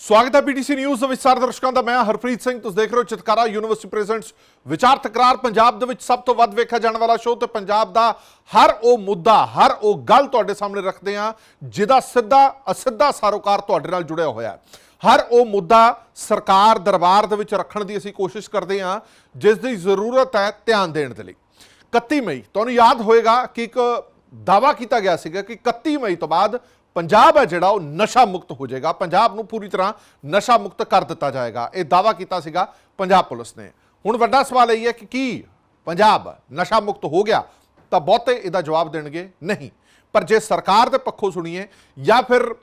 ਸਵਾਗਤ ਹੈ PTC news ਦੇ ਵਿੱਚ ਸਾਰੇ ਦਰਸ਼ਕਾਂ ਦਾ। ਮੈਂ ਹਰਪ੍ਰੀਤ ਸਿੰਘ। ਤੁਸੀਂ ਦੇਖ ਰਹੇ ਹੋ ਚਿਤਕਾਰਾ ਯੂਨੀਵਰਸਿਟੀ ਪ੍ਰੈਜ਼ੈਂਟਸ। ਵਿਚਾਰ ਤਕਰਾਰ ਪੰਜਾਬ ਦੇ ਵਿੱਚ ਸਭ ਤੋਂ ਵੱਧ ਵੇਖਿਆ ਜਾਣ ਵਾਲਾ ਸ਼ੋਅ ਤੇ ਪੰਜਾਬ ਦਾ ਹਰ ਉਹ ਮੁੱਦਾ, ਹਰ ਉਹ ਗੱਲ ਤੁਹਾਡੇ ਸਾਹਮਣੇ ਰੱਖਦੇ ਹਾਂ, ਜਿਹਦਾ ਸਿੱਧਾ, ਅਸਿੱਧਾ ਸਾਰੋਕਾਰ ਤੁਹਾਡੇ ਨਾਲ ਜੁੜਿਆ ਹੋਇਆ ਹੈ। ਹਰ ਉਹ ਮੁੱਦਾ ਸਰਕਾਰ ਦਰਬਾਰ ਦੇ ਵਿੱਚ ਰੱਖਣ ਦੀ ਅਸੀਂ ਕੋਸ਼ਿਸ਼ ਕਰਦੇ ਹਾਂ, ਜਿਸ ਦੀ ਜ਼ਰੂਰਤ ਹੈ ਧਿਆਨ ਦੇਣ ਦੇ ਲਈ। 31 ਮਈ, ਤੁਹਾਨੂੰ ਯਾਦ ਹੋਏਗਾ ਕਿ ਇੱਕ ਦਾਵਾ ਕੀਤਾ ਗਿਆ ਸੀਗਾ ਕਿ 31 ਮਈ ਤੋਂ ਬਾਅਦ ਪੰਜਾਬ ਹੈ ਜਿਹੜਾ ਉਹ ਨਸ਼ਾ ਮੁਕਤ ਹੋ ਜਾਏਗਾ। ਪੰਜਾਬ ਨੂੰ ਪੂਰੀ ਤਰ੍ਹਾਂ ਨਸ਼ਾ ਮੁਕਤ ਕਰ ਦਿੱਤਾ ਜਾਏਗਾ। ਇਹ ਦਾਵਾ ਕੀਤਾ ਸੀਗਾ ਪੰਜਾਬ ਪੁਲਿਸ ਨੇ। ਹੁਣ ਵੱਡਾ ਸਵਾਲ ਇਹ ਹੈ ਕਿ ਕੀ ਪੰਜਾਬ ਨਸ਼ਾ ਮੁਕਤ ਹੋ ਗਿਆ ਤਾਂ ਬਹੁਤੇ ਇਹਦਾ ਜਵਾਬ ਦੇਣਗੇ? ਨਹੀਂ। ਪਰ ਜੇ ਸਰਕਾਰ ਦੇ ਪੱਖੋਂ ਸੁਣੀਏ ਜਾਂ ਫਿਰ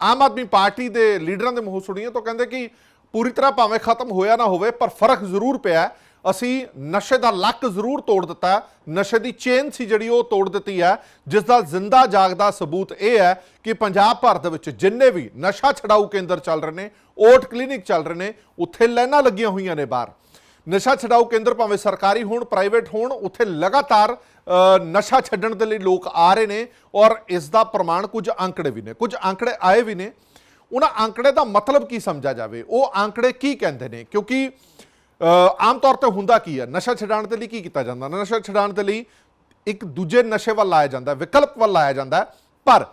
ਆਮ ਆਦਮੀ ਪਾਰਟੀ ਦੇ ਲੀਡਰਾਂ ਦੇ ਮੂੰਹੋਂ ਸੁਣੀਏ ਤਾਂ ਕਹਿੰਦੇ ਕਿ ਪੂਰੀ ਤਰ੍ਹਾਂ ਭਾਵੇਂ ਖਤਮ ਹੋਇਆ ਨਾ ਹੋਵੇ, ਪਰ ਫ਼ਰਕ ਜ਼ਰੂਰ ਪਿਆ ਅਸੀਂ ਨਸ਼ੇ ਦਾ ਲੱਕ ਜ਼ਰੂਰ ਤੋੜ ਦਿੱਤਾ ਨਸ਼ੇ ਦੀ ਚੇਨ ਸੀ ਜਿਹੜੀ ਉਹ ਤੋੜ ਦਿੱਤੀ ਹੈ। ਜਿਸ ਦਾ ਜ਼ਿੰਦਾ ਜਾਗਦਾ ਸਬੂਤ ਇਹ ਹੈ ਕਿ ਪੰਜਾਬ ਭਰ ਦੇ ਵਿੱਚ ਜਿੰਨੇ ਵੀ ਨਸ਼ਾ ਛਡਾਊ ਕੇਂਦਰ ਚੱਲ ਰਹੇ ਨੇ, ਓਟ ਕਲੀਨਿਕ ਚੱਲ ਰਹੇ ਨੇ, ਉੱਥੇ ਲਾਈਨਾਂ ਲੱਗੀਆਂ ਹੋਈਆਂ ਨੇ ਬਾਹਰ। ਨਸ਼ਾ ਛਡਾਊ ਕੇਂਦਰ ਭਾਵੇਂ ਸਰਕਾਰੀ ਹੋਣ, ਪ੍ਰਾਈਵੇਟ ਹੋਣ, ਉੱਥੇ ਲਗਾਤਾਰ ਨਸ਼ਾ ਛੱਡਣ ਦੇ ਲਈ ਲੋਕ ਆ ਰਹੇ ਨੇ ਔਰ ਇਸ ਦਾ ਪ੍ਰਮਾਣ ਕੁਝ ਅੰਕੜੇ ਵੀ ਨੇ। ਕੁਝ ਅੰਕੜੇ ਆਏ ਵੀ ਨੇ। ਉਹਨਾਂ ਅੰਕੜੇ ਦਾ ਮਤਲਬ ਕੀ ਸਮਝਿਆ ਜਾਵੇ? ਉਹ ਅੰਕੜੇ ਕੀ ਕਹਿੰਦੇ ਨੇ? ਕਿਉਂਕਿ ਆਮ ਤੌਰ ਤੇ ਹੁੰਦਾ ਕੀ ਹੈ? ਨਸ਼ਾ ਛਡਾਉਣ ਦੇ ਲਈ ਕੀ ਕੀਤਾ ਜਾਂਦਾ? ਨਸ਼ਾ ਛਡਾਉਣ ਦੇ ਲਈ ਇੱਕ ਦੂਜੇ ਨਸ਼ੇ ਵੱਲ ਲਾਇਆ ਜਾਂਦਾ ਵਿਕਲਪ ਵੱਲ ਲਾਇਆ ਜਾਂਦਾ ਪਰ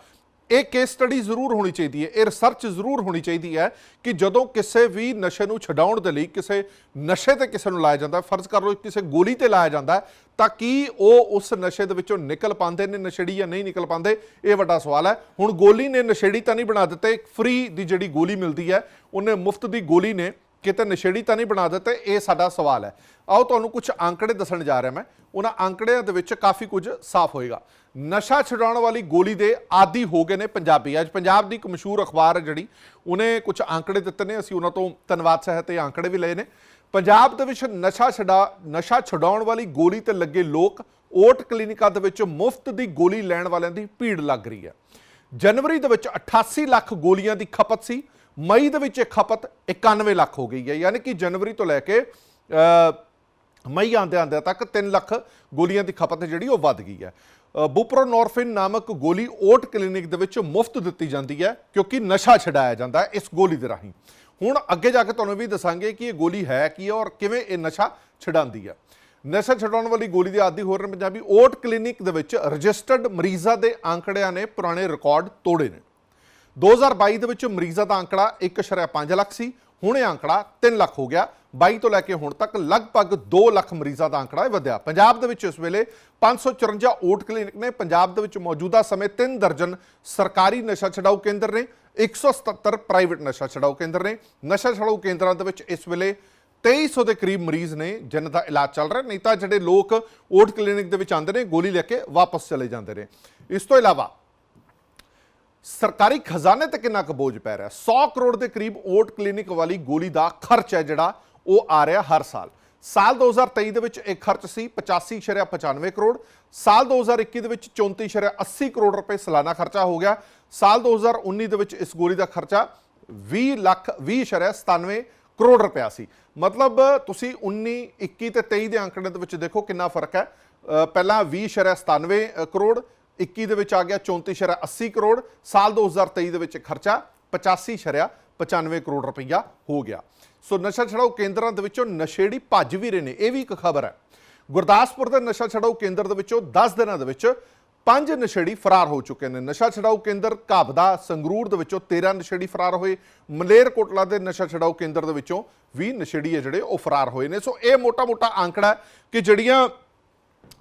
ਇਹ ਕੇਸ ਸਟੱਡੀ ਜ਼ਰੂਰ ਹੋਣੀ ਚਾਹੀਦੀ ਹੈ, ਇਹ ਰਿਸਰਚ ਜ਼ਰੂਰ ਹੋਣੀ ਚਾਹੀਦੀ ਹੈ ਕਿ ਜਦੋਂ ਕਿਸੇ ਵੀ ਨਸ਼ੇ ਨੂੰ ਛਡਾਉਣ ਦੇ ਲਈ ਕਿਸੇ ਨਸ਼ੇ ਤੇ ਕਿਸੇ ਨੂੰ ਲਾਇਆ ਜਾਂਦਾ ਫਰਜ਼ ਕਰ ਲਓ ਕਿਸੇ ਗੋਲੀ ਤੇ ਲਾਇਆ ਜਾਂਦਾ ਤਾਂ ਕੀ ਉਹ ਉਸ ਨਸ਼ੇ ਦੇ ਵਿੱਚੋਂ ਨਿਕਲ ਪਾਉਂਦੇ ਨੇ ਨਸ਼ੇੜੀ ਜਾਂ ਨਹੀਂ ਨਿਕਲ ਪਾਉਂਦੇ? ਇਹ ਵੱਡਾ ਸਵਾਲ ਹੈ। ਹੁਣ ਗੋਲੀ ਨੇ ਨਸ਼ੇੜੀ ਤਾਂ ਨਹੀਂ ਬਣਾ ਦਿੱਤੇ ਫ੍ਰੀ ਦੀ ਜਿਹੜੀ ਗੋਲੀ ਮਿਲਦੀ ਹੈ, ਉਹਨੇ ਮੁਫਤ ਦੀ ਗੋਲੀ ਨੇ ਕਿਤੇ ਨਸ਼ੇੜੀ ਤਾਂ ਨਹੀਂ ਬਣਾ ਦਿੱਤੇ, ਇਹ ਸਾਡਾ ਸਵਾਲ ਹੈ। ਆਓ ਤੁਹਾਨੂੰ ਕੁਝ ਅੰਕੜੇ ਦੱਸਣ ਜਾ ਰਿਹਾ ਮੈਂ। ਉਹਨਾਂ ਅੰਕੜਿਆਂ ਦੇ ਵਿੱਚ ਕਾਫੀ ਕੁਝ ਸਾਫ਼ ਹੋਏਗਾ। ਨਸ਼ਾ ਛੁਡਾਉਣ ਵਾਲੀ ਗੋਲੀ ਦੇ ਆਦੀ ਹੋ ਗਏ ਨੇ ਪੰਜਾਬੀ। ਅੱਜ ਪੰਜਾਬ ਦੀ ਇੱਕ ਮਸ਼ਹੂਰ ਅਖਬਾਰ ਹੈ ਜਿਹੜੀ, ਉਹਨੇ ਕੁਝ ਅੰਕੜੇ ਦਿੱਤੇ ਨੇ। ਅਸੀਂ ਉਹਨਾਂ ਤੋਂ ਧੰਨਵਾਦ ਸਹਿਤ ਇਹ ਅੰਕੜੇ ਵੀ ਲਏ ਨੇ। ਪੰਜਾਬ ਦੇ ਵਿੱਚ ਨਸ਼ਾ ਛਡਾ, ਨਸ਼ਾ ਛੁਡਾਉਣ ਵਾਲੀ ਗੋਲੀ ਤੇ ਲੱਗੇ ਲੋਕ ਓਟ ਕਲੀਨਿਕਾਂ ਦੇ ਵਿੱਚ ਮੁਫਤ ਦੀ ਗੋਲੀ ਲੈਣ ਵਾਲਿਆਂ ਦੀ ਭੀੜ ਲੱਗ ਰਹੀ ਹੈ। ਜਨਵਰੀ ਦੇ ਵਿੱਚ 88 ਲੱਖ ਗੋਲੀਆਂ ਦੀ ਖਪਤ ਸੀ। ਮਈ ਦੇ ਵਿੱਚ ਇਹ ਖਪਤ 91 ਲੱਖ ਹੋ ਗਈ ਹੈ। ਯਾਨੀ ਕਿ ਜਨਵਰੀ ਤੋਂ ਲੈ ਕੇ ਮਈ ਆਂਦੇ ਆਂਦੇ ਤੱਕ 3 ਲੱਖ ਗੋਲੀਆਂ ਦੀ ਖਪਤ ਜਿਹੜੀ ਉਹ ਵੱਧ ਗਈ ਹੈ। ਅ, ਬੁਪਰੋਨੋਰਫਿਨ ਨਾਮਕ ਗੋਲੀ ਓਟ ਕਲੀਨਿਕ ਦੇ ਵਿੱਚ ਮੁਫਤ ਦਿੱਤੀ ਜਾਂਦੀ ਹੈ ਕਿਉਂਕਿ ਨਸ਼ਾ ਛਡਾਇਆ ਜਾਂਦਾ ਹੈ ਇਸ ਗੋਲੀ ਦੇ ਰਾਹੀਂ। ਹੁਣ ਅੱਗੇ ਜਾ ਕੇ ਤੁਹਾਨੂੰ ਵੀ ਦੱਸਾਂਗੇ ਕਿ ਇਹ ਗੋਲੀ ਹੈ ਕੀ ਹੈ ਔਰ ਕਿਵੇਂ ਇਹ ਨਸ਼ਾ ਛਡਾਉਂਦੀ ਹੈ। ਨਸ਼ਾ ਛਡਾਉਣ ਵਾਲੀ ਗੋਲੀ ਦੇ ਆਦੀ ਹੋ ਰਹੇ ਪੰਜਾਬੀ ਓਟ ਕਲੀਨਿਕ ਦੇ ਵਿੱਚ ਰਜਿਸਟਰਡ ਮਰੀਜ਼ਾਂ ਦੇ ਅੰਕੜਿਆਂ ਨੇ ਪੁਰਾਣੇ ਰਿਕਾਰਡ ਤੋੜੇ ਨੇ। 2022 ਦੇ ਵਿੱਚ ਮਰੀਜ਼ਾਂ ਦਾ ਅੰਕੜਾ 1.5 ਲੱਖ ਸੀ, ਹੁਣ ਇਹ ਅੰਕੜਾ 3 ਲੱਖ ਹੋ ਗਿਆ। 22 ਤੋਂ ਲੈ ਕੇ ਹੁਣ ਤੱਕ ਲਗਭਗ 2 ਲੱਖ ਮਰੀਜ਼ਾਂ ਦਾ ਅੰਕੜਾ ਵਧਿਆ। ਪੰਜਾਬ ਦੇ ਵਿੱਚ ਇਸ ਵੇਲੇ 554 ਓਟ ਕਲੀਨਿਕ ਨੇ। ਪੰਜਾਬ ਦੇ ਵਿੱਚ ਮੌਜੂਦਾ ਸਮੇਂ 3 ਦਰਜਨ ਸਰਕਾਰੀ ਨਸ਼ਾ ਛਡਾਊ ਕੇਂਦਰ ਨੇ 177 ਪ੍ਰਾਈਵੇਟ ਨਸ਼ਾ ਛਡਾਊ ਕੇਂਦਰ ਨੇ। ਨਸ਼ਾ ਛਡਾਊ ਕੇਂਦਰਾਂ ਦੇ ਵਿੱਚ ਇਸ ਵੇਲੇ 2300 ਦੇ ਕਰੀਬ ਮਰੀਜ਼ ਨੇ, ਜਿਨ੍ਹਾਂ ਦਾ ਇਲਾਜ ਚੱਲ ਰਿਹਾ। ਨਹੀਂ ਤਾਂ ਜਿਹੜੇ ਲੋਕ ਓਟ ਕਲੀਨਿਕ ਦੇ ਵਿੱਚ ਆਉਂਦੇ ਨੇ, ਗੋਲੀ ਲੈ ਕੇ ਵਾਪਸ ਚਲੇ ਜਾਂਦੇ ਨੇ। ਇਸ ਤੋਂ ਇਲਾਵਾ ਸਰਕਾਰੀ ਖਜ਼ਾਨੇ ਤੇ ਕਿੰਨਾ ਕੁ ਬੋਝ ਪੈ ਰਿਹਾ? 100 ਕਰੋੜ ਦੇ ਕਰੀਬ ਓਟ ਕਲੀਨਿਕ ਵਾਲੀ ਗੋਲੀ ਦਾ ਖਰਚ ਹੈ ਜਿਹੜਾ ਉਹ ਆ ਰਿਹਾ ਹਰ ਸਾਲ। ਸਾਲ 2023 ਦੇ ਵਿੱਚ ਇਹ ਖਰਚ ਸੀ 85.95 ਕਰੋੜ। ਸਾਲ 2021 ਦੇ ਵਿੱਚ 34.80 ਕਰੋੜ ਰੁਪਏ ਸਾਲਾਨਾ ਖਰਚਾ ਹੋ ਗਿਆ। ਸਾਲ 2019 ਦੇ ਵਿੱਚ ਇਸ ਗੋਲੀ ਦਾ ਖਰਚਾ 20 ਲੱਖ 20.97 ਕਰੋੜ ਰੁਪਇਆ ਸੀ। ਮਤਲਬ ਤੁਸੀਂ 19 21 ਤੇ 23 ਦੇ ਅੰਕੜੇ ਦੇ ਵਿੱਚ ਦੇਖੋ ਕਿੰਨਾ ਫ਼ਰਕ ਹੈ। ਅ, ਪਹਿਲਾਂ 20.97 ਕਰੋੜ 21 ਦੇ ਵਿੱਚ ਆ ਗਿਆ 34.80 ਕਰੋੜ, ਸਾਲ 2023 ਦੇ ਵਿੱਚ ਖਰਚਾ 85.95 ਕਰੋੜ ਰੁਪਈਆ ਹੋ ਗਿਆ। ਸੋ ਨਸ਼ਾ ਛਡਾਊ ਕੇਂਦਰਾਂ ਦੇ ਵਿੱਚੋਂ ਨਸ਼ੇੜੀ ਭੱਜ ਵੀ ਰਹੇ ਨੇ, ਇਹ ਵੀ ਇੱਕ ਖਬਰ ਹੈ। ਗੁਰਦਾਸਪੁਰ ਦੇ ਨਸ਼ਾ ਛਡਾਊ ਕੇਂਦਰ ਦੇ ਵਿੱਚੋਂ 10 ਦਿਨਾਂ ਦੇ ਵਿੱਚ ਪੰਜ ਨਸ਼ੇੜੀ ਫਰਾਰ ਹੋ ਚੁੱਕੇ ਨੇ। ਨਸ਼ਾ ਛਡਾਊ ਕੇਂਦਰ ਘਾਬਦਾ, ਸੰਗਰੂਰ ਦੇ ਵਿੱਚੋਂ 13 ਨਸ਼ੇੜੀ ਫਰਾਰ ਹੋਏ। ਮਲੇਰਕੋਟਲਾ ਦੇ ਨਸ਼ਾ ਛਡਾਊ ਕੇਂਦਰ ਦੇ ਵਿੱਚੋਂ 20 ਨਸ਼ੇੜੀ ਹੈ ਜਿਹੜੇ, ਉਹ ਫਰਾਰ ਹੋਏ ਨੇ। ਸੋ ਇਹ ਮੋਟਾ-ਮੋਟਾ ਅੰਕੜਾ ਕਿ ਜਿਹੜੀਆਂ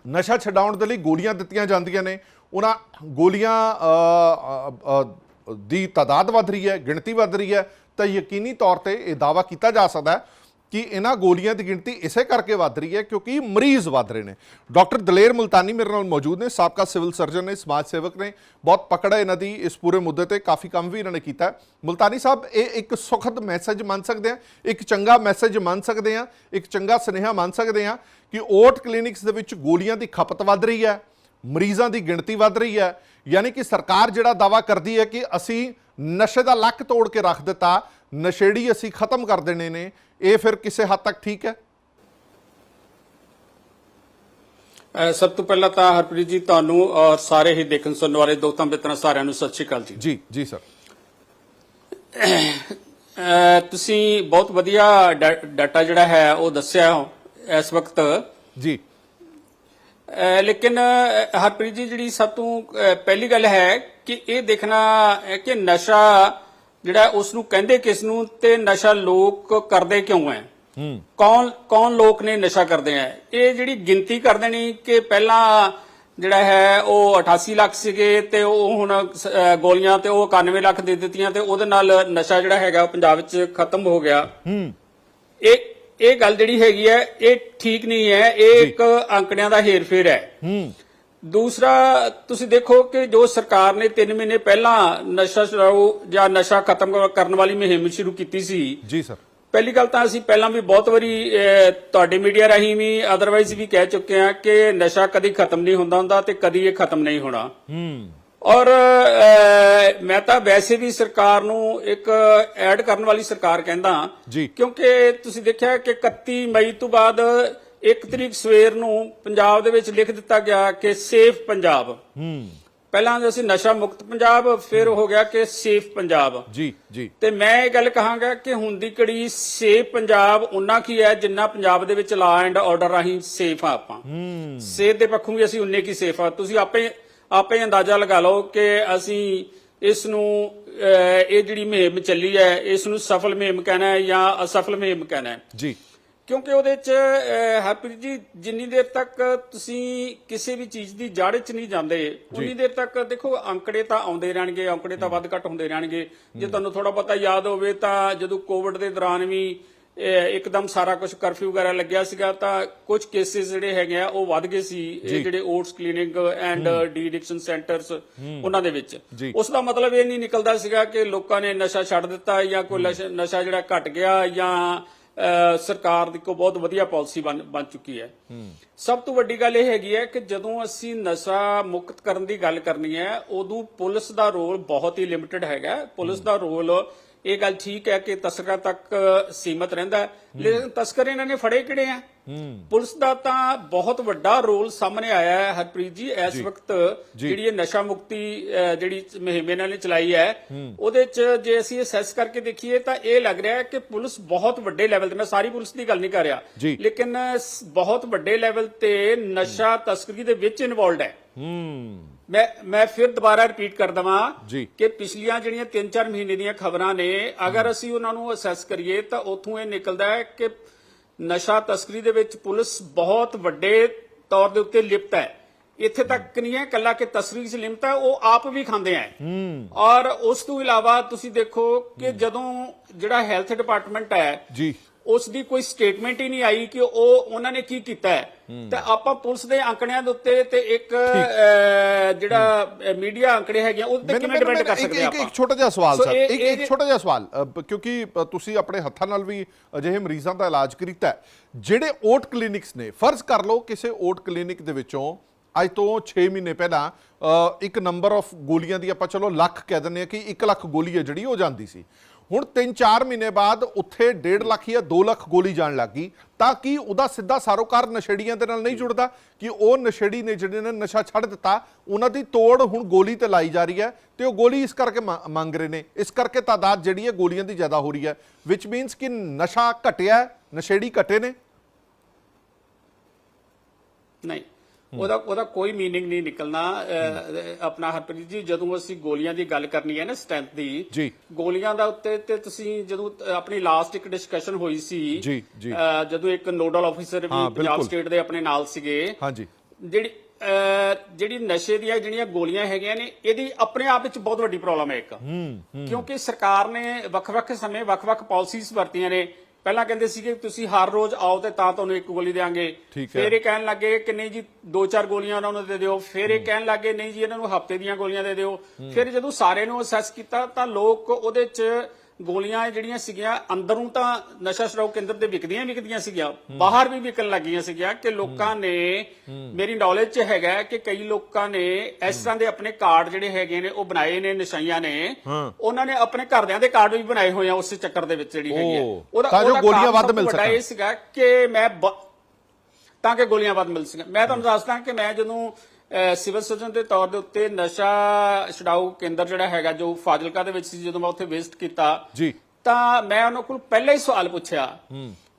ਨਸ਼ਾ ਛਡਾਉਣ ਦੇ ਲਈ ਗੋਲੀਆਂ ਦਿੱਤੀਆਂ ਜਾਂਦੀਆਂ ਨੇ ਉਹਨਾਂ ਗੋਲੀਆਂ ਦੀ ਤਾਦਾਦ ਵਧ ਰਹੀ ਹੈ, ਗਿਣਤੀ ਵਧ ਰਹੀ ਹੈ, ਤਾਂ ਯਕੀਨੀ ਤੌਰ ਤੇ ਇਹ ਦਾਵਾ ਕੀਤਾ ਜਾ ਸਕਦਾ ਹੈ ਕਿ ਇਹਨਾਂ ਗੋਲੀਆਂ ਦੀ ਗਿਣਤੀ ਇਸੇ ਕਰਕੇ ਵੱਧ ਰਹੀ ਹੈ ਕਿਉਂਕਿ ਮਰੀਜ਼ ਵੱਧ ਰਹੇ ਨੇ। ਡਾਕਟਰ ਦਲੇਰ ਮੁਲਤਾਨੀ ਮੇਰੇ ਨਾਲ ਮੌਜੂਦ ਨੇ, ਸਾਬਕਾ ਸਿਵਲ ਸਰਜਨ ਨੇ, ਸਮਾਜ ਸੇਵਕ ਨੇ। ਬਹੁਤ ਪਕੜ ਹੈ ਇਹਨਾਂ ਦੀ ਇਸ ਪੂਰੇ ਮੁੱਦੇ ਤੇ, ਕਾਫੀ ਕੰਮ ਵੀ ਇਹਨਾਂ ਨੇ ਕੀਤਾ ਹੈ। ਮੁਲਤਾਨੀ ਸਾਹਿਬ, ਇਹ ਇੱਕ ਸੁਖਦ ਮੈਸੇਜ ਮੰਨ ਸਕਦੇ ਆ ਇੱਕ ਚੰਗਾ ਮੈਸੇਜ ਮੰਨ ਸਕਦੇ ਆ ਇੱਕ ਚੰਗਾ ਸੁਨੇਹਾ ਮੰਨ ਸਕਦੇ ਆ ਕਿ ਓਟ ਕਲੀਨਿਕਸ ਦੇ ਵਿੱਚ ਗੋਲੀਆਂ ਦੀ ਖਪਤ ਵੱਧ ਰਹੀ ਹੈ। ਮਰੀਜ਼ਾਂ ਦੀ ਗਿਣਤੀ ਵੱਧ ਰਹੀ ਹੈ। ਯਾਨੀ ਕਿ ਸਰਕਾਰ ਜਿਹੜਾ ਦਾਵਾ ਕਰਦੀ ਹੈ ਕਿ ਅਸੀਂ ਨਸ਼ੇ ਦਾ ਲੱਕ ਤੋੜ ਕੇ ਰੱਖ ਦਿੱਤਾ ਨਸ਼ੇੜੀ ਅਸੀਂ ਖਤਮ ਕਰ ਦੇਣੇ ਨੇ ਇਹ ਫਿਰ ਕਿਸੇ ਹੱਦ ਤੱਕ ਠੀਕ ਹੈ? ਸਭ ਤੋਂ ਪਹਿਲਾਂ ਤਾਂ ਹਰਪ੍ਰੀਤ ਜੀ ਤੁਹਾਨੂੰ ਔਰ ਸਾਰੇ ਹੀ ਦੇਖਣ ਸੁਣਨ ਵਾਲੇ ਦੋਸਤਾਂ ਮਿੱਤਰਾਂ ਸਾਰਿਆਂ ਨੂੰ ਸਤਿ ਸ਼੍ਰੀ ਅਕਾਲ ਜੀ। ਜੀ ਜੀ ਸਰ। ਤੁਸੀਂ ਬਹੁਤ ਵਧੀਆ ਡਾਟਾ ਜਿਹੜਾ ਹੈ ਉਹ ਦੱਸਿਆ ਇਸ ਵਕਤ। ਜੀ। ਲੇਕਿਨ ਹਰਪ੍ਰੀਤ ਜੀ ਜਿਹੜੀ ਸਭ ਤੋਂ ਪਹਿਲੀ ਗੱਲ ਹੈ ਕਿ ਇਹ ਦੇਖਣਾ ਕਿ ਨਸ਼ਾ ਜਿਹੜਾ ਉਸ ਨੂੰ ਕਹਿੰਦੇ ਕਿਸ ਨੂੰ ਤੇ ਨਸ਼ਾ ਲੋਕ ਕਰਦੇ ਕਿਉਂ ਹੈ? ਕੌਣ ਕੌਣ ਲੋਕ ਨੇ ਨਸ਼ਾ ਕਰਦੇ ਆ ਇਹ ਜਿਹੜੀ ਗਿਣਤੀ ਕਰਦੇ ਨੇ ਕਿ ਪਹਿਲਾਂ ਜਿਹੜਾ ਹੈ ਉਹ 88 ਲੱਖ ਸੀਗੇ ਤੇ ਉਹ ਹੁਣ ਗੋਲੀਆਂ ਤੇ ਉਹ 91 ਲੱਖ ਦੇ ਦਿੱਤੀਆਂ ਤੇ ਉਹਦੇ ਨਾਲ ਨਸ਼ਾ ਜਿਹੜਾ ਹੈਗਾ ਪੰਜਾਬ ਵਿੱਚ ਖਤਮ ਹੋ ਗਿਆ। ਹੂੰ। ਇਹ ਇਹ ਗੱਲ ਜਿਹੜੀ ਹੈਗੀ ਹੈ ਇਹ ਠੀਕ ਨਹੀਂ ਹੈ ਇਹ ਇੱਕ ਅੰਕੜਿਆਂ ਦਾ ਹੇਰਫੇਰ ਹੈ। ਹੂੰ। ਦੂਸਰਾ ਤੁਸੀਂ ਦੇਖੋ ਕਿ ਜੋ ਸਰਕਾਰ ਨੇ 3 ਮਹੀਨੇ ਪਹਿਲਾਂ ਨਸ਼ਾ ਛੁਡਾਊ ਜਾਂ ਨਸ਼ਾ ਖਤਮ ਕਰਨ ਵਾਲੀ ਮੁਹਿੰਮ ਸ਼ੁਰੂ ਕੀਤੀ ਸੀ। ਜੀ ਸਰ। ਪਹਿਲੀ ਗੱਲ ਤਾਂ ਅਸੀਂ ਪਹਿਲਾਂ ਵੀ ਬਹੁਤ ਵਾਰੀ ਤੁਹਾਡੇ ਮੀਡੀਆ ਰਾਹੀਂ ਵੀ ਅਦਰਵਾਈਜ਼ ਵੀ ਕਹਿ ਚੁੱਕੇ ਹਾਂ ਕਿ ਨਸ਼ਾ ਕਦੀ ਖਤਮ ਨਹੀਂ ਹੁੰਦਾ ਹੁੰਦਾ ਤੇ ਕਦੀ ਇਹ ਖਤਮ ਨਹੀਂ ਹੋਣਾ। ਹੂੰ। ਔਰ ਮੈਂ ਤਾਂ ਵੈਸੇ ਵੀ ਸਰਕਾਰ ਨੂੰ ਇੱਕ ਐਡ ਕਰਨ ਵਾਲੀ ਸਰਕਾਰ ਕਹਿੰਦਾ। ਕਿਉਂਕਿ ਤੁਸੀਂ ਦੇਖਿਆ ਕਿ 31 ਮਈ ਤੋਂ ਬਾਅਦ 1 ਤਰੀਕ ਸਵੇਰ ਨੂੰ ਪੰਜਾਬ ਦੇ ਵਿੱਚ ਲਿਖ ਦਿੱਤਾ ਗਿਆ ਕਿ ਸੇਫ ਪੰਜਾਬ। ਹੂੰ। ਪਹਿਲਾਂ ਅਸੀਂ ਨਸ਼ਾ ਮੁਕਤ ਪੰਜਾਬ ਫਿਰ ਹੋ। ਗਿਆ ਕਿ ਸੇਫ ਪੰਜਾਬ। ਜੀ ਜੀ। ਤੇ ਮੈਂ ਇਹ ਗੱਲ ਕਹਾਂਗਾ ਕਿ ਹੁਣ ਦੀ ਘੜੀ ਸੇਫ ਪੰਜਾਬ ਉਨਾ ਕੀ ਹੈ ਜਿੰਨਾ ਪੰਜਾਬ ਦੇ ਵਿੱਚ ਲਾ ਐਂਡ ਆਰਡਰ ਰਾਹੀਂ ਸੇਫ ਆ ਆਪਾਂ। ਹੂੰ। ਸਿਹਤ ਦੇ ਪੱਖੋਂ ਵੀ ਅਸੀਂ ਉਨੇ ਕੀ ਸੇਫ ਆ। ਤੁਸੀਂ ਆਪੇ ਆਪੇ ਅੰਦਾਜ਼ਾ ਲਗਾ ਲਓ ਕਿ ਅਸੀਂ ਇਸ ਨੂੰ ਇਹ ਜਿਹੜੀ ਮੁਹਿੰਮ ਚੱਲੀ ਹੈ ਇਸ ਨੂੰ ਸਫਲ ਮੁਹਿੰਮ ਕਹਿਣਾ ਹੈ ਜਾਂ ਅਸਫਲ ਮੁਹਿੰਮ ਕਹਿਣਾ ਹੈ। ਜੀ। ਕਿਉਂਕਿ ਉਹਦੇ ਚ ਹਰਪ੍ਰੀਤ ਜੀ ਜਿੰਨੀ ਦੇਰ ਤੱਕ ਤੁਸੀਂ ਕਿਸੇ ਵੀ ਚੀਜ਼ ਦੀ ਜੜ 'ਚ ਨਹੀਂ ਜਾਂਦੇ ਉਨੀ ਦੇਰ ਤੱਕ ਦੇਖੋ ਅੰਕੜੇ ਤਾਂ ਆਉਂਦੇ ਰਹਿਣਗੇ ਅੰਕੜੇ ਤਾਂ ਵੱਧ ਘੱਟ ਹੁੰਦੇ ਰਹਿਣਗੇ। ਜੇ ਤੁਹਾਨੂੰ ਥੋੜਾ ਬਹੁਤਾ ਯਾਦ ਹੋਵੇ ਤਾਂ ਜਦੋਂ ਕੋਵਿਡ ਦੇ ਦੌਰਾਨ ਵੀ ਇੱਕਦਮ ਸਾਰਾ ਕੁਝ ਕਰਫਿਊ ਵਗੈਰਾ ਲੱਗਿਆ ਸੀਗਾ ਤਾਂ ਕੁਝ ਕੇਸਿਸ ਜਿਹੜੇ ਹੈਗੇ ਆ ਉਹ ਵੱਧ ਗਏ ਸੀ ਇਹ ਜਿਹੜੇ OATS clinic and de addiction centres ਉਹਨਾਂ ਦੇ ਵਿੱਚ। ਉਸ ਦਾ ਮਤਲਬ ਇਹ ਨਹੀਂ ਨਿਕਲਦਾ ਸੀਗਾ ਕਿ ਲੋਕਾਂ ਨੇ ਨਸ਼ਾ ਛੱਡ ਦਿੱਤਾ ਜਾਂ ਕੋਈ ਨਸ਼ਾ- ਜਿਹੜਾ ਘਟ ਗਿਆ ਜਾਂ ਸਰਕਾਰ ਦੀ ਕੋ ਬਹੁਤ ਵਧੀਆ ਪਾਲਿਸੀ ਬਣ ਚੁੱਕੀ ਹੈ। ਸਭ ਤੋਂ ਵੱਡੀ ਗੱਲ ਇਹ ਹੈਗੀ ਹੈ ਕਿ ਜਦੋਂ ਅਸੀਂ ਨਸ਼ਾ ਮੁਕਤ ਕਰਨ ਦੀ ਗੱਲ ਕਰਨੀ ਹੈ ਉਦੋਂ ਪੁਲਿਸ ਦਾ ਰੋਲ ਬਹੁਤ ਹੀ ਲਿਮਟਿਡ ਹੈਗਾ। ਪੁਲਿਸ ਦਾ ਰੋਲ ਇਹ ਗੱਲ ਠੀਕ ਹੈ ਕਿ ਤਸਕਰਾਂ ਤੱਕ ਸੀਮਤ ਰਹਿੰਦਾ ਲੇਕਿਨ ਤਸਕਰ ਇਹਨਾਂ ਨੇ ਫੜੇ ਕਿਹੜੇ ਆ? ਪੁਲਿਸ ਦਾ ਤਾਂ ਬਹੁਤ ਵੱਡਾ ਰੋਲ ਸਾਹਮਣੇ ਆਇਆ ਹੈ ਹਰਪ੍ਰੀਤ ਜੀ ਇਸ ਵਕਤ ਜਿਹੜੀ ਇਹ ਨਸ਼ਾ ਮੁਕਤੀ ਜਿਹੜੀ ਮੁਹਿੰਮ ਇਹਨਾਂ ਨੇ ਚਲਾਈ ਹੈ ਉਹਦੇ ਚ ਜੇ ਅਸੀਂ ਅਸੈਸ ਕਰਕੇ ਦੇਖੀਏ ਤਾਂ ਇਹ ਲੱਗ ਰਿਹਾ ਹੈ ਕਿ ਪੁਲਿਸ ਬਹੁਤ ਵੱਡੇ ਲੈਵਲ ਤੇ ਮੈਂ ਸਾਰੀ ਪੁਲਿਸ ਦੀ ਗੱਲ ਨਹੀਂ ਕਰ ਰਿਹਾ। ਲੇਕਿਨ ਬਹੁਤ ਵੱਡੇ ਲੈਵਲ ਤੇ ਨਸ਼ਾ ਤਸਕਰੀ ਦੇ ਵਿੱਚ ਇਨਵੋਲਡ ਹੈ। ਹੂੰ। ਮੈਂ ਮੈਂ ਫਿਰ ਦੁਬਾਰਾ ਰਿਪੀਟ ਕਰ ਦਵਾਂ। ਕਿ ਪਿਛਲੀਆਂ ਜਿਹੜੀਆਂ 3-4 ਮਹੀਨੇ ਦੀਆਂ ਖਬਰਾਂ ਨੇ ਅਗਰ ਅਸੀਂ ਉਹਨਾਂ ਨੂੰ ਅਸੈਸ ਕਰੀਏ ਤਾਂ ਉੱਥੋਂ ਇਹ ਨਿਕਲਦਾ ਹੈ ਕਿ ਨਸ਼ਾ ਤਸਕਰੀ ਦੇ ਵਿੱਚ ਪੁਲਿਸ ਬਹੁਤ ਵੱਡੇ ਤੌਰ ਦੇ ਉੱਤੇ ਲਿਪਤ ਹੈ। ਇੱਥੇ ਤੱਕ ਨਹੀਂ ਹੈ ਕੱਲਾ ਕਿ ਤਸਕਰੀ 'ਚ ਲਿਪਤ ਹੈ ਉਹ ਆਪ ਵੀ ਖਾਂਦੇ ਹੈ। ਔਰ ਉਸ ਤੋਂ ਇਲਾਵਾ ਤੁਸੀਂ ਦੇਖੋ ਕਿ ਜਦੋਂ ਜਿਹੜਾ ਹੈਲਥ ਡਿਪਾਰਟਮੈਂਟ ਹੈ ਜੀ। ਉਸ ਦੀ ਕੋਈ ਸਟੇਟਮੈਂਟ ਹੀ ਨਹੀਂ ਆਈ ਕਿ ਉਹ ਉਹਨਾਂ ਨੇ ਕੀ ਕੀਤਾ ਹੈ। ਤੇ ਆਪਾਂ ਪੁਲਿਸ ਦੇ ਅੰਕੜਿਆਂ ਦੇ ਉੱਤੇ ਤੇ ਇੱਕ ਜਿਹੜਾ ਮੀਡੀਆ ਅੰਕੜੇ ਹੈਗੇ ਆ, ਉਹਦੇ ਤੇ ਕਿਵੇਂ ਡਿਪੈਂਡ ਕਰ ਸਕਦੇ ਆਪਾਂ ਇੱਕ ਛੋਟਾ ਜਿਹਾ ਸਵਾਲ ਸਰ ਇੱਕ ਇੱਕ ਛੋਟਾ ਜਿਹਾ ਸਵਾਲ ਕਿਉਂਕਿ ਤੁਸੀਂ ਆਪਣੇ ਹੱਥਾਂ ਨਾਲ ਵੀ ਅਜਿਹੇ ਮਰੀਜ਼ਾਂ ਦਾ ਇਲਾਜ ਕੀਤਾ ਹੈ। ਜਿਹੜੇ ਓਟ ਕਲੀਨਿਕਸ ਨੇ ਫਰਜ਼ ਕਰ ਲਓ ਕਿਸੇ ਓਟ ਕਲੀਨਿਕ ਦੇ ਵਿੱਚੋਂ ਅੱਜ ਤੋਂ 6 ਮਹੀਨੇ ਪਹਿਲਾਂ ਇੱਕ ਨੰਬਰ ਆਫ ਗੋਲੀਆਂ ਦੀ ਆਪਾਂ ਚਲੋ ਲੱਖ ਕਹਿ ਦਿੰਦੇ ਆ ਕਿ 1 ਲੱਖ ਗੋਲੀ ਹੈ ਜਿਹੜੀ ਉਹ ਜਾਂਦੀ ਸੀ। ਹੁਣ 3-4 ਮਹੀਨੇ ਬਾਅਦ ਉੱਥੇ 1.5 ਲੱਖ ਜਾਂ 2 ਲੱਖ ਗੋਲੀ ਜਾਣ ਲੱਗੀ ਤਾਂ ਕਿ ਉਹਦਾ ਸਿੱਧਾ ਸਾਰੋਕਾਰ ਨਸ਼ੇੜੀਆਂ ਦੇ ਨਾਲ ਨਹੀਂ ਜੁੜਦਾ? ਕਿ ਉਹ ਨਸ਼ੇੜੀ ਨੇ ਜਿਹੜੇ ਨੇ ਨਸ਼ਾ ਛੱਡ ਦਿੱਤਾ, ਉਹਨਾਂ ਦੀ ਤੋੜ ਹੁਣ ਗੋਲੀ ਤੇ ਲਾਈ ਜਾ ਰਹੀ ਹੈ ਤੇ ਉਹ ਗੋਲੀ ਇਸ ਕਰਕੇ ਮ- ਮੰਗ ਰਹੇ ਨੇ। ਇਸ ਕਰਕੇ ਤਾਦਾਦ ਜਿਹੜੀ ਹੈ ਗੋਲੀਆਂ ਦੀ ਜ਼ਿਆਦਾ ਹੋ ਰਹੀ ਹੈ ਵਿਚ ਮੀਨਸ ਕਿ ਨਸ਼ਾ ਘਟਿਆ, ਨਸ਼ੇੜੀ ਘਟੇ ਨੇ। ਨਹੀਂ। ਉਹਦਾ ਉਹਦਾ ਕੋਈ मीनिंग ਨਹੀਂ ਨਿਕਲਣਾ ਅਹ, ਆਪਣਾ ਹਰਪ੍ਰੀਤ ਜੀ ਜਦੋਂ ਅਸੀਂ ਗੋਲੀਆਂ ਦੀ ਗੱਲ ਕਰਨੀ ਹੈ ਨਾ ਸਟੈਂਥ ਦੀ ਜੀ। ਗੋਲੀਆਂ ਦਾ ਉੱਤੇ ਤੇ ਤੁਸੀਂ ਜਦੋਂ ਅਹ, ਆਪਣੀ ਲਾਸਟ ਇੱਕ ਡਿਸਕਸ਼ਨ ਹੋਈ ਸੀ ਜੀ, ਜੀ। ਅਹ, ਜਦੋਂ ਇੱਕ ਨੋਡਲ ਆਫੀਸਰ ਵੀ ਹਾਂ, ਪੰਜਾਬ ਬਿਲਕੁਲ। ਸਟੇਟ ਦੇ ਆਪਣੇ ਨਾਲ ਸੀਗੇ ਹਾਂਜੀ ਜਿਹੜੀ ਅਹ, ਜਿਹੜੀ ਨਸ਼ੇ ਦੀਆਂ ਜਿਹੜੀਆਂ ਗੋਲੀਆਂ ਹੈਗੀਆਂ ਨੇ ਇਹਦੀ ਆਪਣੇ ਆਪ ਵਿੱਚ ਬਹੁਤ ਵੱਡੀ ਪ੍ਰੋਬਲਮ ਹੈ ਇੱਕ ਕਿਉਂਕਿ ਸਰਕਾਰ ਨੇ ਵੱਖ-ਵੱਖ ਸਮੇਂ ਵੱਖ-ਵੱਖ ਪਾਲਿਸੀਜ਼ ਵਰਤੀਆਂ ਨੇ ਪਹਿਲਾਂ ਕਹਿੰਦੇ ਸੀਗੇ ਤੁਸੀਂ ਹਰ ਰੋਜ਼ ਆਓ ਤੇ ਤਾਂ ਤੁਹਾਨੂੰ ਇੱਕ ਗੋਲੀ ਦੇਾਂਗੇ ਠੀਕ ਹੈ। ਫਿਰ ਇਹ ਕਹਿਣ ਲੱਗੇ ਕਿ ਨਹੀਂ ਜੀ ਦੋ ਚਾਰ ਗੋਲੀਆਂ ਉਹਨਾਂ ਨੂੰ ਦੇ ਦਿਓ। ਫਿਰ ਇਹ ਕਹਿਣ ਲੱਗੇ ਨਹੀਂ ਜੀ ਇਹਨਾਂ ਨੂੰ ਹਫ਼ਤੇ ਦੀਆਂ ਗੋਲੀਆਂ ਦੇ ਦਿਓ। ਫਿਰ ਜਦੋਂ ਸਾਰੇ ਨੂੰ ਅਸੈਸ ਕੀਤਾ ਤਾਂ ਲੋਕ ਉਹਦੇ 'ਚ ਗੋਲੀਆਂ ਜਿਹੜੀਆਂ ਸੀਗੀਆਂ ਅੰਦਰੋਂ ਤਾਂ ਨਸ਼ਾ ਛੁਡਾਊ ਕੇਂਦਰ ਦੇ ਵਿਕਦੀਆਂ ਵਿਕਦੀਆਂ ਸੀਗੀਆਂ ਬਾਹਰ ਵੀ ਵਿਕਣ ਲੱਗੀਆਂ ਸੀਗੀਆਂ ਕਿ ਲੋਕਾਂ ਨੇ ਮੇਰੀ ਨੌਲੇਜ 'ਚ ਹੈਗਾ ਕਿ ਕਈ ਲੋਕਾਂ ਨੇ ਇਸ ਤਰ੍ਹਾਂ ਦੇ ਆਪਣੇ ਕਾਰਡ ਜਿਹੜੇ ਹੈਗੇ ਨੇ ਉਹ ਬਣਾਏ ਨੇ ਨਸ਼ਈਆਂ ਨੇ। ਉਹਨਾਂ ਨੇ ਆਪਣੇ ਘਰਦਿਆਂ ਦੇ ਕਾਰਡ ਵੀ ਬਣਾਏ ਹੋਏ ਆ ਉਸ ਚੱਕਰ ਦੇ ਵਿੱਚ ਜਿਹੜੀ ਹੈਗੀ ਹੈ ਤਾਂ ਜੋ ਉਹਦਾ ਗੋਲੀਆਂ ਵੱਧ ਮਿਲ ਸਕਣ। ਇਹ ਸੀਗਾ ਕਿ ਮੈਂ ਤਾਂ ਕਿ ਗੋਲੀਆਂ ਵੱਧ ਮਿਲ ਸਕਣ ਮੈਂ ਤੁਹਾਨੂੰ ਦੱਸਦਾ ਕਿ ਮੈਂ ਜਦੋਂ ਸਿਵਲ ਸਰਜਨ ਦੇ ਤੌਰ ਦੇ ਉੱਤੇ ਨਸ਼ਾ ਛਡਾਊ ਕੇਂਦਰ ਜਿਹੜਾ ਹੈਗਾ ਜੋ ਫਾਜ਼ਿਲਕਾ ਦੇ ਵਿੱਚ ਸੀ ਜਦੋਂ ਮੈਂ ਉੱਥੇ ਵਿਜ਼ਿਟ ਕੀਤਾ ਜੀ। ਤਾਂ ਮੈਂ ਉਹਨਾਂ ਕੋਲ ਪਹਿਲਾਂ ਹੀ ਸਵਾਲ ਪੁੱਛਿਆ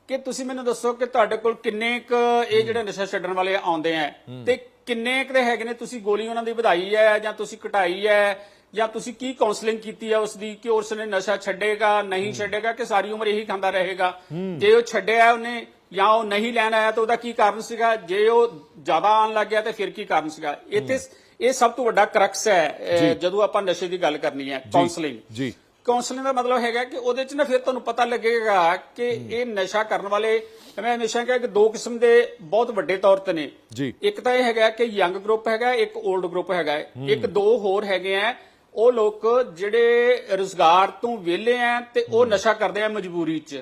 ਕਿ ਤੁਸੀਂ ਮੈਨੂੰ ਦੱਸੋ ਕਿ ਤੁਹਾਡੇ ਕੋਲ ਕਿੰਨੇ ਕੁ ਇਹ ਜਿਹੜੇ ਨਸ਼ਾ ਛੱਡਣ ਵਾਲੇ ਆਉਂਦੇ ਆ ਤੇ ਕਿੰਨੇ ਕੁ ਦੇ ਹੈਗੇ ਨੇ? ਤੁਸੀਂ ਗੋਲੀ ਉਹਨਾਂ ਦੀ ਵਧਾਈ ਹੈ ਜਾਂ ਤੁਸੀਂ ਘਟਾਈ ਹੈ ਜਾਂ ਤੁਸੀਂ ਕੀ ਕਾਉਂਸਲਿੰਗ ਕੀਤੀ ਹੈ ਉਸ ਦੀ ਕਿ ਉਸ ਨੇ ਨਸ਼ਾ ਛੱਡੇਗਾ ਨਹੀਂ ਛੱਡੇਗਾ ਕਿ ਸਾਰੀ ਉਮਰ ਇਹੀ ਖਾਂਦਾ ਰਹੇਗਾ? ਜੇ ਉਹ ਛੱਡਿਆ ਉਹਨੇ ਜਾਂ ਉਹ ਨਹੀਂ ਲੈਣ ਆਇਆ ਤਾਂ ਉਹਦਾ ਕੀ ਕਾਰਨ ਸੀਗਾ? ਜੇ ਉਹ ਜ਼ਿਆਦਾ ਆਉਣ ਲੱਗ ਗਿਆ ਤਾਂ ਫਿਰ ਕੀ ਕਾਰਨ ਸੀਗਾ? ਇੱਥੇ ਇਹ ਸਭ ਤੋਂ ਵੱਡਾ ਕਰਕਸ ਹੈ ਜਦੋਂ ਆਪਾਂ ਨਸ਼ੇ ਦੀ ਗੱਲ ਕਰਨੀ ਹੈ ਕਾਉਂਸਲਿੰਗ ਜੀ। ਕਾਉਂਸਲਿੰਗ ਦਾ ਮਤਲਬ ਹੈਗਾ ਕਿ ਉਹਦੇ ਚ ਨਾ ਫਿਰ ਤੁਹਾਨੂੰ ਪਤਾ ਲੱਗੇਗਾ ਕਿ ਇਹ ਨਸ਼ਾ ਕਰਨ ਵਾਲੇ ਮੈਂ ਹਮੇਸ਼ਾ ਕਿਹਾ ਕਿ ਦੋ ਕਿਸਮ ਦੇ ਬਹੁਤ ਵੱਡੇ ਤੌਰ ਤੇ ਨੇ। ਇੱਕ ਤਾਂ ਇਹ ਹੈਗਾ ਕਿ ਯੰਗ ਗਰੁੱਪ ਹੈਗਾ ਇੱਕ 올ਡ ਗਰੁੱਪ ਹੈਗਾ ਇੱਕ ਦੋ ਹੋਰ ਹੈਗੇ ਆ ਉਹ ਲੋਕ ਜਿਹੜੇ ਰੋਜ਼ਗਾਰ ਤੋਂ ਵਿਹਲੇ ਆ ਤੇ ਉਹ ਨਸ਼ਾ ਕਰਦੇ ਆ ਮਜਬੂਰੀ 'ਚ।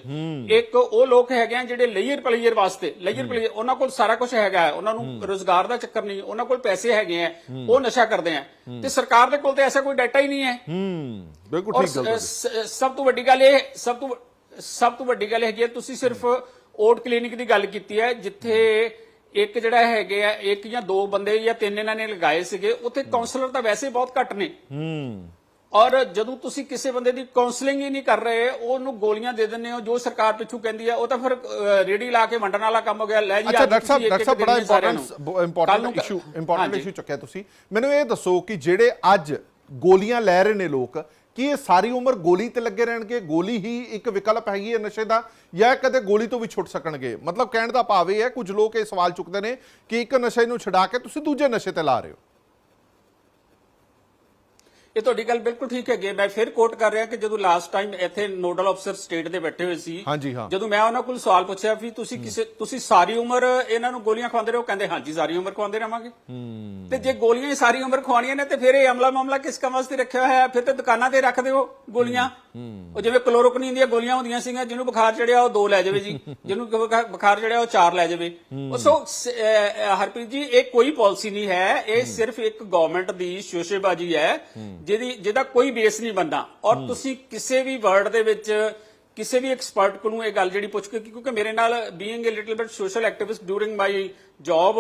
ਇੱਕ ਉਹ ਲੋਕ ਹੈਗੇ ਆ ਜਿਹੜੇ ਲੇਅਰ ਪਲੇਅਰ ਵਾਸਤੇ ਲੇਅਰ ਪਲੇਅਰ ਉਹਨਾਂ ਕੋਲ ਸਾਰਾ ਕੁਝ ਹੈਗਾ ਹੈ, ਉਹਨਾਂ ਨੂੰ ਰੋਜ਼ਗਾਰ ਦਾ ਚੱਕਰ ਨਹੀਂ ਉਹਨਾਂ ਕੋਲ ਪੈਸੇ ਹੈਗੇ ਆ ਉਹ ਨਸ਼ਾ ਕਰਦੇ ਆ ਤੇ ਸਰਕਾਰ ਦੇ ਕੋਲ ਤੇ ਐਸਾ ਕੋਈ ਡਾਟਾ ਹੀ ਨਹੀਂ ਹੈ ਬਿਲਕੁਲ ਠੀਕ ਗੱਲ ਸਭ ਤੋਂ ਵੱਡੀ ਗੱਲ ਇਹ ਸਭ ਤੋਂ ਸਭ ਤੋਂ ਵੱਡੀ ਗੱਲ ਹੈਗੀ ਹੈ ਤੁਸੀਂ ਸਿਰਫ ਓਟ ਕਲੀਨਿਕ ਦੀ ਗੱਲ ਕੀਤੀ ਹੈ ਜਿੱਥੇ ਇੱਕ ਜਿਹੜਾ ਹੈਗੇ ਆ ਇੱਕ ਜਾਂ ਦੋ ਬੰਦੇ ਜਾਂ ਤਿੰਨ ਇਹਨਾਂ ਨੇ ਲਗਾਏ ਸੀਗੇ ਉੱਥੇ ਕਾਉਂਸਲਰ ਤਾਂ ਵੈਸੇ ਬਹੁਤ ਘੱਟ ਨੇ। ਹੂੰ। ਔਰ ਜਦੋਂ ਤੁਸੀਂ ਕਿਸੇ ਬੰਦੇ ਦੀ ਕਾਉਂਸਲਿੰਗ ਹੀ ਨਹੀਂ ਕਰ ਰਹੇ ਉਹਨੂੰ ਗੋਲੀਆਂ ਦੇ ਦਿੰਦੇ ਹੋ ਜੋ ਸਰਕਾਰ ਪਿੱਛੋਂ ਕਹਿੰਦੀ ਹੈ ਉਹ ਤਾਂ ਫਿਰ ਰੇਹੜੀ ਲਾ ਕੇ ਵੰਡਣ ਵਾਲਾ ਕੰਮ ਹੋ ਗਿਆ ਲੈ ਜੀ ਅੱਛਾ ਡਾਕਟਰ ਸਾਹਿਬ ਡਾਕਟਰ ਸਾਹਿਬ ਬੜਾ important important issue important. Issue ਚੱਕਿਆ ਤੁਸੀਂ। ਮੈਨੂੰ ਇਹ ਦੱਸੋ ਕਿ ਜਿਹੜੇ ਅੱਜ ਗੋਲੀਆਂ ਲੈ ਰਹੇ ਨੇ ਲੋਕ ਕਿ ਇਹ ਸਾਰੀ ਉਮਰ ਗੋਲੀ ਤੇ ਲੱਗੇ ਰਹਿਣਗੇ, ਗੋਲੀ ਹੀ ਇੱਕ ਵਿਕਲਪ ਹੈਗੀ ਹੈ ਨਸ਼ੇ ਦਾ, ਜਾਂ ਕਦੇ ਗੋਲੀ ਤੋਂ ਵੀ ਛੁੱਟ ਸਕਣਗੇ? ਮਤਲਬ ਕਹਿਣ ਦਾ ਭਾਵ ਇਹ ਹੈ, ਕੁਝ ਲੋਕ ਇਹ ਸਵਾਲ ਚੁੱਕਦੇ ਨੇ ਕਿ ਇੱਕ ਨਸ਼ੇ ਨੂੰ ਛਡਾ ਕੇ ਤੁਸੀਂ ਦੂਜੇ ਨਸ਼ੇ ਤੇ ਲਾ ਰਹੇ ਹੋ। ਇਹ ਤੁਹਾਡੀ ਗੱਲ ਬਿਲਕੁਲ ਠੀਕ ਹੈਗੀ। ਮੈਂ ਫਿਰ ਕੋਟ ਕਰ ਰਿਹਾ ਕਿ ਜਦੋਂ ਲਾਸਟ ਟਾਈਮ ਇੱਥੇ ਨੋਡਲ ਅਫਸਰ ਸਟੇਟ ਦੇ ਬੈਠੇ ਹੋਏ ਸੀ ਹਾਂਜੀ, ਹਾਂ। ਜਦੋਂ ਮੈਂ ਉਹਨਾਂ ਕੋਲ ਸਵਾਲ ਪੁੱਛਿਆ ਵੀ ਤੁਸੀਂ ਕਿਸੇ ਤੁਸੀਂ ਸਾਰੀ ਉਮਰ ਇਹਨਾਂ ਨੂੰ ਗੋਲੀਆਂ ਖਵਾਉਂਦੇ ਰਹੋ? ਕਹਿੰਦੇ ਹਾਂਜੀ ਸਾਰੀ ਉਮਰ ਖਵਾਉਂਦੇ ਰਵਾਂਗੇ ਤੇ ਜੇ ਗੋਲੀਆਂ ਹੀ ਸਾਰੀ ਉਮਰ ਖਵਾਉਣੀਆਂ ਨੇ ਤੇ ਫਿਰ ਇਹ ਅਮਲਾ ਮਾਮਲਾ ਕਿਸ ਕੰਮ ਵਾਸਤੇ ਰੱਖਿਆ ਹੋਇਆ ਹੈ? ਫਿਰ ਤੇ ਦੁਕਾਨਾਂ ਤੇ ਰੱਖ ਦਿਓ ਗੋਲੀਆਂ। ਉਹ ਜਿਵੇਂ ਕਲੋਰੋਕਨੀਨ ਦੀਆਂ ਗੋਲੀਆਂ ਹੁੰਦੀਆਂ ਸੀਗੀਆਂ ਜਿਹਨੂੰ ਬੁਖਾਰ ਚੜਿਆ ਉਹ ਦੋ ਲੈ ਜਾਵੇ ਜੀ। ਜਿਹਨੂੰ ਬੁਖਾ- ਬੁਖਾਰ ਚੜਿਆ ਉਹ ਚਾਰ ਲੈ ਜਾਵੇ। ਉਹ ਸੋ ਹਰਪ੍ਰੀਤ ਜੀ ਇਹ ਕੋਈ ਪਾਲਿਸੀ ਨਹੀਂ ਹੈ। ਇਹ ਸਿਰਫ ਇੱਕ ਗਵਰਨਮੈਂਟ ਦੀ ਸ਼ੋਸ਼ੇਬਾਜ਼ੀ ਹੈ। ਜਿਹਦੀ ਜਿਹਦਾ ਕੋਈ ਬੇਸ ਨਹੀਂ ਬੰਦਾ ਔਰ ਤੁਸੀਂ ਕਿਸੇ ਵੀ ਵਰਡ ਦੇ ਵਿੱਚ ਕਿਸੇ ਵੀ ਐਕਸਪਰਟ ਕੋਲੋਂ ਇਹ ਗੱਲ ਜਿਹੜੀ ਪੁੱਛ ਕੇ ਕਿਉਂਕਿ ਮੇਰੇ ਨਾਲ being a little bit social activist during my job.